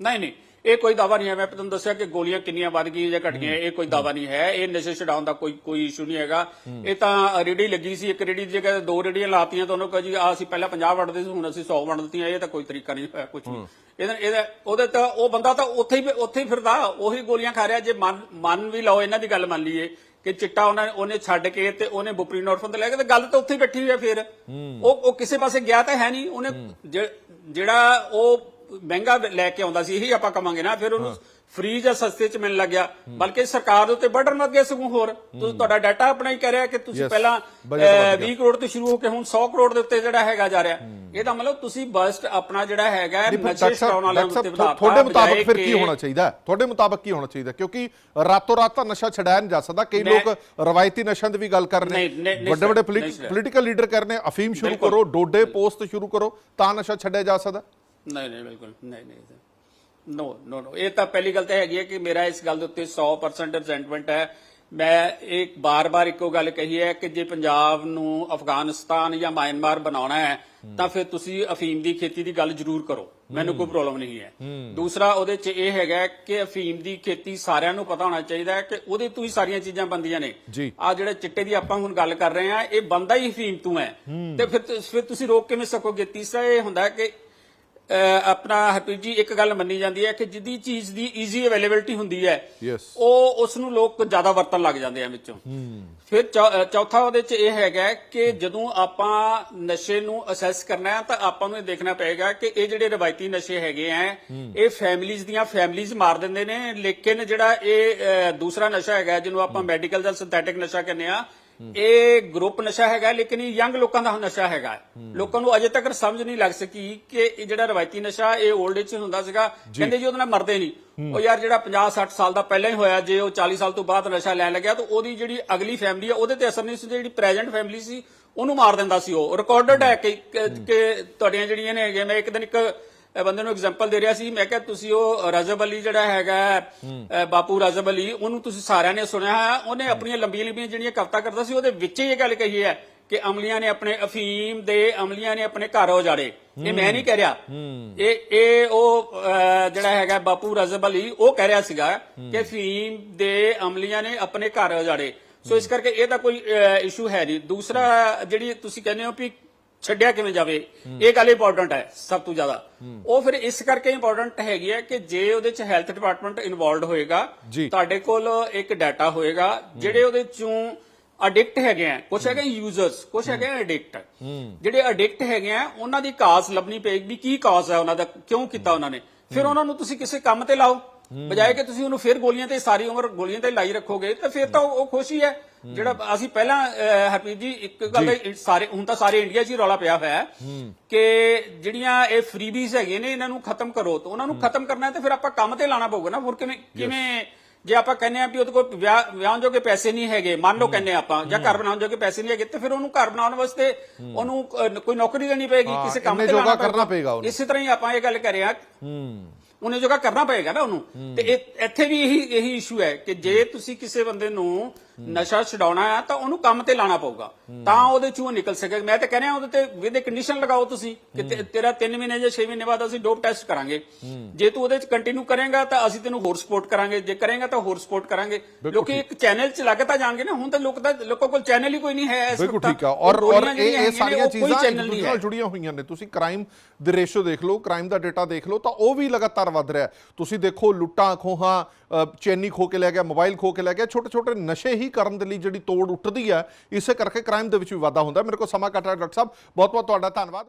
ਨਹੀਂ ਨਹੀਂ। ਇਹ ਕੋਈ ਦਾਵਾ ਨਹੀਂ ਹੈ। ਮੈਂ ਤੁਹਾਨੂੰ ਦੱਸਿਆ ਕਿ ਗੋਲੀਆਂ ਕਿੰਨੀਆਂ ਵੱਧ ਗਈਆਂ ਜਾਂ ਘਟ ਗਈਆਂ ਇਹ ਕੋਈ ਦਾਵਾ ਨਹੀਂ ਹੈ। ਇਹ ਨਸ਼ੇ ਛਡਾਉਣ ਦਾ ਕੋਈ ਕੋਈ ਇਸ਼ੂ ਨਹੀਂ ਹੈਗਾ। ਇਹ ਤਾਂ ਰੇੜੀ ਲੱਗੀ ਸੀ ਇੱਕ ਰੇੜੀ ਦੀ ਜਗ੍ਹਾ ਦੋ ਰੇੜੀਆਂ ਲਾਤੀਆਂ ਤਾਂ ਉਹਨੂੰ ਕਹੋ ਜੀ ਆ ਅਸੀਂ ਪਹਿਲਾਂ 50 ਵੰਡਦੇ ਸੀ ਹੁਣ ਅਸੀਂ 100 ਵੰਡ ਦਿੱਤੀਆਂ। ਇਹ ਤਾਂ ਕੋਈ ਤਰੀਕਾ ਨਹੀਂ ਹੋਇਆ ਕੁਝ ਇਹਦਾ ਇਹਦਾ ਉਹਦੇ ਤਾਂ ਉਹ ਬੰਦਾ ਤਾਂ ਉੱਥੇ ਹੀ ਉੱਥੇ ਹੀ ਫਿਰਦਾ। ਉਹੀ ਗੋਲੀਆਂ ਖਾ ਰਿਹਾ। ਜੇ ਮਨ ਮਨ ਵੀ ਲਓ ਇਹਨਾਂ ਦੀ ਗੱਲ ਮੰਨ ਲਈਏ ਕਿ ਚਿੱਟਾ ਉਹਨਾਂ ਉਹਨੇ ਛੱਡ ਕੇ ਤੇ ਉਹਨੇ ਬੁਪਰੀਨ ਔਰਫਨ ਤੇ ਲੈ ਕੇ ਤੇ ਗੱਲ ਤਾਂ ਉੱਥੇ ਹੀ ਬੈਠੀ ਹੋਈ ਹੈ ਫਿਰ। ਉਹ ਉਹ ਕਿਸੇ ਪਾਸੇ ਗਿਆ ਤਾਂ ਹੈ ਨਹੀਂ। ਉਹਨੇ ਜਿਹੜਾ ਉਹ ਮਹਿੰਗਾ ਲੈ ਕੇ ਆਉਂਦਾ ਸੀ ਇਹੀ ਆਪਾਂ ਕਵਾਂਗੇ ਨਾ ਫਿਰ ਉਹਨੂੰ ਫ੍ਰੀ ਜਾਂ ਸਸਤੇ ਚ ਮਿਲਣ ਲੱਗਿਆ। ਬਲਕਿ ਸਰਕਾਰ ਦੇ ਉੱਤੇ ਵੱਧ ਗਿਆ ਸਗੋਂ ਹੋਰ। ਤੁਸੀਂ ਤੁਹਾਡਾ ਡਾਟਾ ਆਪਣਾ ਹੀ ਕਹਿ ਰਿਹਾ ਕਿ ਤੁਸੀਂ ਪਹਿਲਾਂ budget ਵੱਧ ਅਹ, ਗਿਆ। 20 ਕਰੋੜ ਤੋਂ ਸ਼ੁਰੂ ਹੋ ਕੇ ਹੁਣ 100 ਕਰੋੜ ਦੇ ਉੱਤੇ ਜਿਹੜਾ ਹੈਗਾ ਜਾ ਰਿਹਾ। ਇਹਦਾ ਮਤਲਬ ਤੁਸੀਂ ਬਸਟ ਆਪਣਾ ਜਿਹੜਾ ਹੈਗਾ ਨਸ਼ੇ ਛਡਾਉਣ ਵਾਲਿਆਂ ਉੱਤੇ ਵਧਾਤਾ ਤੁਹਾਡੇ ਮੁਤਾਬਕ ਫਿਰ ਕੀ ਹੋਣਾ ਚਾਹੀਦਾ? ਤੁਹਾਡੇ ਮੁਤਾਬਕ ਕੀ ਹੋਣਾ ਚਾਹੀਦਾ? ਕਿਉਂਕਿ ਰਾਤੋਂ ਰਾਤ ਤਾਂ ਨਸ਼ਾ ਛਡਾਇਆ ਨਹੀਂ ਜਾ ਸਕਦਾ। ਕਈ ਲੋਕ ਰਵਾਇਤੀ ਨਸ਼ਿਆਂ ਦੀ ਵੀ ਗੱਲ ਕਰ ਰਹੇ ਵੱਡੇ ਵੱਡੇ। ਪੋਲੀਟੀਕਲ ਲੀਡਰ ਕਰ ਰਹੇ ਅਫੀਮ ਸ਼ੁਰੂ। ਕਰੋ ਡੋਡੇ ਪੋਸਟ ਸ਼ੁਰੂ ਕਰੋ ਤਾਂ ਨਸ਼ਾ ਛੱਡਿਆ ਜਾ ਸਕਦਾ। ਨਹੀਂ ਨਹੀਂ ਬਿਲਕੁਲ। ਨਹੀਂ ਨਹੀਂ ਨੋ ਨੋ ਨੋ ਇਹ ਤਾਂ ਪਹਿਲੀ ਗੱਲ ਤਾਂ ਹੈਗੀ ਹੈ ਕਿ ਮੇਰਾ ਇਸ ਗੱਲ ਦੇ ਉੱਤੇ 100% ਰਿਜ਼ੈਂਟਮੈਂਟ ਹੈ। ਮੈਂ ਇੱਕ ਬਾਰ-ਬਾਰ ਇੱਕੋ ਗੱਲ ਕਹੀ ਹੈ ਕਿ ਜੇ ਪੰਜਾਬ ਨੂੰ ਅਫਗਾਨਿਸਤਾਨ ਜਾਂ ਮਿਆਂਮਾਰ ਬਣਾਉਣਾ ਹੈ ਤਾਂ ਫਿਰ ਤੁਸੀਂ ਅਫੀਮ ਦੀ ਖੇਤੀ ਦੀ ਗੱਲ ਜ਼ਰੂਰ ਕਰੋ। ਮੈਨੂੰ ਕੋਈ ਪ੍ਰੋਬਲਮ ਨਹੀਂ ਹੈ। ਦੂਸਰਾ ਉਹਦੇ 'ਚ ਇਹ ਹੈਗਾ ਕਿ ਅਫੀਮ ਦੀ ਖੇਤੀ ਸਾਰਿਆਂ ਨੂੰ ਪਤਾ ਹੋਣਾ ਚਾਹੀਦਾ ਹੈ ਕਿ ਉਹਦੇ ਤੋਂ ਹੀ ਸਾਰੀਆਂ ਚੀਜ਼ਾਂ ਬੰਦੀਆਂ ਨੇ। ਆ ਜਿਹੜੇ ਚਿੱਟੇ ਦੀ ਆਪਾਂ ਹੁਣ ਗੱਲ ਕਰ ਰਹੇ ਹਾਂ ਇਹ ਬੰਦਾ ਹੀ ਅਫੀਮ ਤੋਂ ਹੈ। ਤੇ ਫਿਰ ਫਿਰ ਤੁਸੀਂ ਰੋਕ ਕਿਵੇਂ ਸਕੋਗੇ? ਤੀਸਰਾ ਇਹ ਹੁੰਦਾ ਕਿ ਆਪਣਾ ਹਰਪ੍ਰੀਤ ਜੀ ਇੱਕ ਗੱਲ ਮੰਨੀ ਜਾਂਦੀ ਹੈ ਕਿ ਜਿੱਦੀ ਚੀਜ਼ ਦੀ ਈਜ਼ੀ ਅਵੇਲੇਬਿਲਟੀ ਹੁੰਦੀ ਹੈ. ਉਹ ਉਸ ਨੂੰ ਲੋਕ ਜ਼ਿਆਦਾ ਵਰਤਣ ਲੱਗ ਜਾਂਦੇ ਆ ਵਿੱਚੋਂ। ਫਿਰ ਚੌਥਾ ਉਹਦੇ ਚ ਇਹ ਹੈਗਾ ਕਿ ਜਦੋਂ ਆਪਾਂ ਨਸ਼ੇ ਨੂੰ ਅਸੈਸ ਕਰਨਾ ਹੈ ਤਾਂ ਆਪਾਂ ਨੂੰ ਇਹ ਦੇਖਣਾ ਪਏਗਾ ਕਿ ਇਹ ਜਿਹੜੇ ਰਵਾਇਤੀ ਨਸ਼ੇ ਹੈਗੇ ਆ ਇਹ ਫੈਮਿਲੀਜ਼ ਦੀਆਂ ਫੈਮਿਲੀਜ਼ ਮਾਰ ਦਿੰਦੇ ਨੇ ਲੇਕਿਨ ਜਿਹੜਾ ਇਹ ਦੂਸਰਾ ਨਸ਼ਾ ਹੈਗਾ ਜਿਹਨੂੰ ਆਪਾਂ ਮੈਡੀਕਲ ਜਾਂ ਸਿੰਥੈਟਿਕ ਨਸ਼ਾ ਕਹਿੰਦੇ ਆ ਇਹ ਗਰੁੱਪ ਨਸ਼ਾ ਹੈਗਾ ਲੇਕਿਨ ਇਹ ਯੰਗ ਲੋਕਾਂ ਦਾ ਨਸ਼ਾ ਹੈਗਾ। ਲੋਕਾਂ ਨੂੰ ਅਜੇ ਤੱਕ ਸਮਝ ਨਹੀਂ ਲੱਗ ਸਕੀ ਕਿ ਇਹ ਜਿਹੜਾ ਰਵਾਇਤੀ ਨਸ਼ਾ ਇਹ 올ਡ ਏਜ 'ਚ ਹੁੰਦਾ ਸੀਗਾ। ਕਹਿੰਦੇ ਜੀ ਉਹਦੇ ਨਾਲ ਮਰਦੇ ਨਹੀਂ। ਉਹ ਯਾਰ ਜਿਹੜਾ 50 60 ਸਾਲ ਦਾ ਪਹਿਲਾਂ ਹੀ ਹੋਇਆ ਜੇ ਉਹ 40 ਸਾਲ ਤੋਂ ਬਾਅਦ ਨਸ਼ਾ ਲੈਣ ਲੱਗਿਆ ਤਾਂ ਉਹਦੀ ਜਿਹੜੀ ਅਗਲੀ ਫੈਮਿਲੀ ਹੈ ਉਹਦੇ ਤੇ ਅਸਰ ਨਹੀਂ ਸੀ ਜਿਹੜੀ ਪ੍ਰੈਜ਼ੈਂਟ ਫੈਮਿਲੀ ਸੀ ਉਹਨੂੰ ਮਾਰ ਦਿੰਦਾ ਸੀ ਉਹ। ਰਿਕਾਰਡਡ ਹੈ ਕਿ ਤੁਹਾਡੀਆਂ ਜਿਹੜੀਆਂ ਨੇ ਹੈਗੇ ਮੈਂ ਇੱਕ ਦਿਨ ਇੱਕ ਇਹ ਬੰਦੇ ਨੂੰ ਐਗਜ਼ਾਮਪਲ ਦੇ ਰਿਹਾ ਸੀ ਮੈਂ ਕਿਹਾ ਤੁਸੀਂ ਉਹ ਰਜ਼ਬ ਅਲੀ ਜਿਹੜਾ ਹੈਗਾ ਬਾਪੂ ਰਜ਼ਬ ਅਲੀ ਉਹਨੂੰ ਤੁਸੀਂ ਸਾਰਿਆਂ ਨੇ ਸੁਣਿਆ ਹੈ ਉਹਨੇ ਆਪਣੀਆਂ ਲੰਬੀਆਂ ਲੰਬੀਆਂ ਜਿਹੜੀਆਂ ਕਵਿਤਾ ਕਰਦਾ ਸੀ ਉਹਦੇ ਵਿੱਚ ਹੀ ਇਹ ਗੱਲ ਕਹੀ ਹੈ ਕਿ ਅਮਲੀਆਂ ਨੇ ਆਪਣੇ ਅਫੀਮ ਦੇ ਅਮਲੀਆਂ ਨੇ ਆਪਣੇ ਘਰ ਉਜਾੜੇ। ਇਹ ਮੈਂ ਨਹੀਂ ਕਹਿ ਰਿਹਾ। ਇਹ ਇਹ ਉਹ ਜਿਹੜਾ ਹੈਗਾ ਬਾਪੂ ਰਜ਼ਬ ਅਲੀ ਉਹ ਕਹਿ ਰਿਹਾ ਸੀਗਾ ਕਿ ਅਫੀਮ ਦੇ ਅਮਲੀਆਂ ਨੇ ਆਪਣੇ ਘਰ ਉਜਾੜੇ। ਸੋ ਇਸ ਕਰਕੇ ਇਹ ਤਾਂ ਕੋਈ ਇਸ਼ੂ ਹੈ ਨਹੀਂ। ਦੂਸਰਾ ਜਿਹੜੀ ਤੁਸੀਂ ਕਹਿੰਦੇ ਹੋ ਵੀ ਛੱਡਿਆ ਕਿਵੇਂ ਜਾਵੇ? ਇਹ ਗੱਲ ਇੰਪੋਰਟੈਂਟ ਹੈ ਸਭ ਤੋਂ ਜ਼ਿਆਦਾ। ਉਹ ਫਿਰ ਇਸ ਕਰਕੇ ਇੰਪੋਰਟੈਂਟ ਹੈਗੀ ਹੈ ਕਿ ਜੇ ਉਹਦੇ ਚ ਹੈਲਥ ਡਿਪਾਰਟਮੈਂਟ ਇਨਵੋਲਡ ਹੋਏਗਾ। ਤੁਹਾਡੇ ਕੋਲ ਇੱਕ ਡਾਟਾ ਹੋਏਗਾ ਜਿਹੜੇ ਉਹਦੇ ਚੋਂ ਅਡਿਕਟ ਹੈਗੇ ਆ ਕੁਝ ਹੈਗੇ ਯੂਜ਼ਰਸ ਕੁਝ ਹੈਗੇ ਅਡਿਕਟ ਜਿਹੜੇ ਅਡਿਕਟ ਹੈਗੇ ਆ ਉਹਨਾਂ ਦੀ ਕਾਜ਼ ਲੱਭਣੀ ਪਏਗੀ ਵੀ ਕੀ ਕਾਜ਼ ਹੈ ਉਹਨਾਂ ਦਾ ਕਿਉਂ ਕੀਤਾ ਉਹਨਾਂ ਨੇ। ਫਿਰ ਉਹਨਾਂ ਨੂੰ ਤੁਸੀਂ ਕਿਸੇ ਕੰਮ ਤੇ ਲਾਓ। ਬਜਾਏ ਕਿ ਤੁਸੀਂ ਉਹਨੂੰ ਫਿਰ ਗੋਲੀਆਂ ਤੇ ਸਾਰੀ ਉਮਰ ਗੋਲੀਆਂ ਤੇ ਲਾਈ ਰੱਖੋਗੇ ਤਾਂ ਫਿਰ ਤਾਂ ਉਹ ਖੁਸ਼ ਹੀ ਹੈ। ਜਿਹੜਾ ਅਸੀਂ ਪਹਿਲਾਂ ਹਰਪ੍ਰੀਤ ਜੀ ਇੱਕ ਗੱਲ ਸਾਰੇ ਹੁਣ ਤਾਂ ਸਾਰੇ ਇੰਡੀਆ 'ਚ ਹੀ ਰੌਲਾ ਪਿਆ ਹੋਇਆ ਹੈ ਕਿ ਜਿਹੜੀਆਂ ਇਹ ਫਰੀਬੀਜ਼ ਹੈਗੇ ਨੇ ਇਹਨਾਂ ਨੂੰ ਖਤਮ ਕਰੋ। ਤਾਂ ਉਹਨਾਂ ਨੂੰ ਖਤਮ ਕਰਨਾ ਹੈ ਤਾਂ ਫਿਰ ਆਪਾਂ ਕੰਮ ਤੇ ਲਾਣਾ ਪਊਗਾ ਨਾ। ਹੋਰ ਕਿਵੇਂ ਕਿਵੇਂ ਜੇ ਆਪਾਂ ਕਹਿੰਦੇ ਆ ਵੀ ਉਹਦੇ ਕੋਲ ਵਿਆਹ ਵਿਆਹਣ ਜੋਗੇ ਪੈਸੇ ਨਹੀਂ ਹੈਗੇ ਮੰਨ ਲਓ ਕਹਿੰਦੇ ਆਪਾਂ ਜਾਂ ਘਰ ਬਣਾਉਣ ਜੋਗੇ ਪੈਸੇ ਨਹੀਂ ਹੈਗੇ ਤੇ ਫਿਰ ਉਹਨੂੰ ਘਰ ਬਣਾਉਣ ਵਾਸਤੇ ਉਹਨੂੰ ਕੋਈ ਨੌਕਰੀ ਦੇਣੀ ਪਏਗੀ ਹਾਂ, ਕਿਸੇ ਕੰਮ ਤੇ ਲਾਣਾ ਪਏਗਾ। ਇਸੇ ਤਰ੍ਹਾਂ ਹੀ ਆਪਾਂ ਇਹ ਗੱਲ ਕਰਿਆ ਉਹਨੇ ਜੋਗਾ ਕਰਨਾ ਪਏਗਾ ਨਾ ਉਹਨੂੰ। ਤੇ ਇਹ- ਇੱਥੇ ਵੀ ਇਹੀ ਇਹੀ ਇਸ਼ੂ ਹੈ ਕਿ ਜੇ ਤੁਸੀਂ ਕਿਸੇ ਬੰਦੇ ਨੂੰ ਨਸ਼ਾ ਛਡਾਉਣਾ ਹੈ ਤਾਂ ਉਹਨੂੰ ਕੰਮ ਤੇ ਲਾਣਾ ਪਊਗਾ। ਤਾਂ ਉਹਦੇ ਚੋਂ ਨਿਕਲ ਸਕੇ। ਮੈਂ ਤਾਂ ਕਹਿ ਰਿਹਾ ਉਹਦੇ ਤੇ ਵਿਦ ਕੰਡੀਸ਼ਨ ਲਗਾਓ ਤੁਸੀਂ ਕਿ ਤੇਰਾ 3 ਮਹੀਨੇ ਜਾਂ 6 ਮਹੀਨੇ ਬਾਅਦ ਅਸੀਂ ਡੋਪ ਟੈਸਟ ਕਰਾਂਗੇ। ਜੇ ਤੂੰ ਉਹਦੇ ਚ ਕੰਟੀਨਿਊ ਕਰੇਗਾ ਤਾਂ ਅਸੀਂ ਤੈਨੂੰ ਹੋਰ ਸਪੋਰਟ ਕਰਾਂਗੇ। ਜੇ ਕਰੇਗਾ ਤਾਂ ਹੋਰ ਸਪੋਰਟ ਕਰਾਂਗੇ। ਲੋਕੀ ਇੱਕ ਚੈਨਲ ਚ ਲੱਗ ਤਾਂ ਜਾਣਗੇ ਨਾ। ਹੁਣ ਤਾਂ ਲੋਕ ਤਾਂ ਲੋਕਾਂ ਕੋਲ ਚੈਨਲ ਹੀ ਕੋਈ ਨਹੀਂ ਹੈ ਇਸ ਬਿਲਕੁਲ ਠੀਕ ਆ। ਔਰ ਔਰ ਇਹ ਸਾਰੀਆਂ ਚੀਜ਼ਾਂ ਨਾਲ ਜੁੜੀਆਂ ਹੋਈਆਂ ਨੇ। ਤੁਸੀਂ ਕ੍ਰਾਈਮ ਦੇ ਰੇਸ਼ੋ ਦੇਖ ਲਓ ਕ੍ਰਾਈਮ ਦਾ ਡਾਟਾ ਦੇਖ ਲਓ ਤਾਂ ਉਹ ਵੀ ਲਗਾਤਾਰ ਵੱਧ ਰਿਹਾ। ਤੁਸੀਂ ਦੇਖੋ ਲੁੱਟਾਂ ਖੋਹਾਂ ਚੈਨੀ ਖੋ ਕੇ ਲੈ ਗਿਆ, ਮੋਬਾਈਲ ਖੋ ਕੇ ਲੈ ਗਿਆ ਛੋਟੇ ਛੋਟੇ ਨਸ਼ੇ ਹੀ ਕਰਨ ਦੇ ਲਈ ਜਿਹੜੀ ਤੋੜ ਉੱਠਦੀ ਹੈ, ਇਸੇ ਕਰਕੇ ਕ੍ਰਾਈਮ ਦੇ ਵਿੱਚ ਵੀ ਵਾਧਾ ਹੁੰਦਾ ਮੇਰੇ ਕੋਲ ਸਮਾਂ ਕੱਟ ਰਿਹਾ, ਡਾਕਟਰ ਸਾਹਿਬ ਬਹੁਤ ਬਹੁਤ ਤੁਹਾਡਾ ਧੰਨਵਾਦ।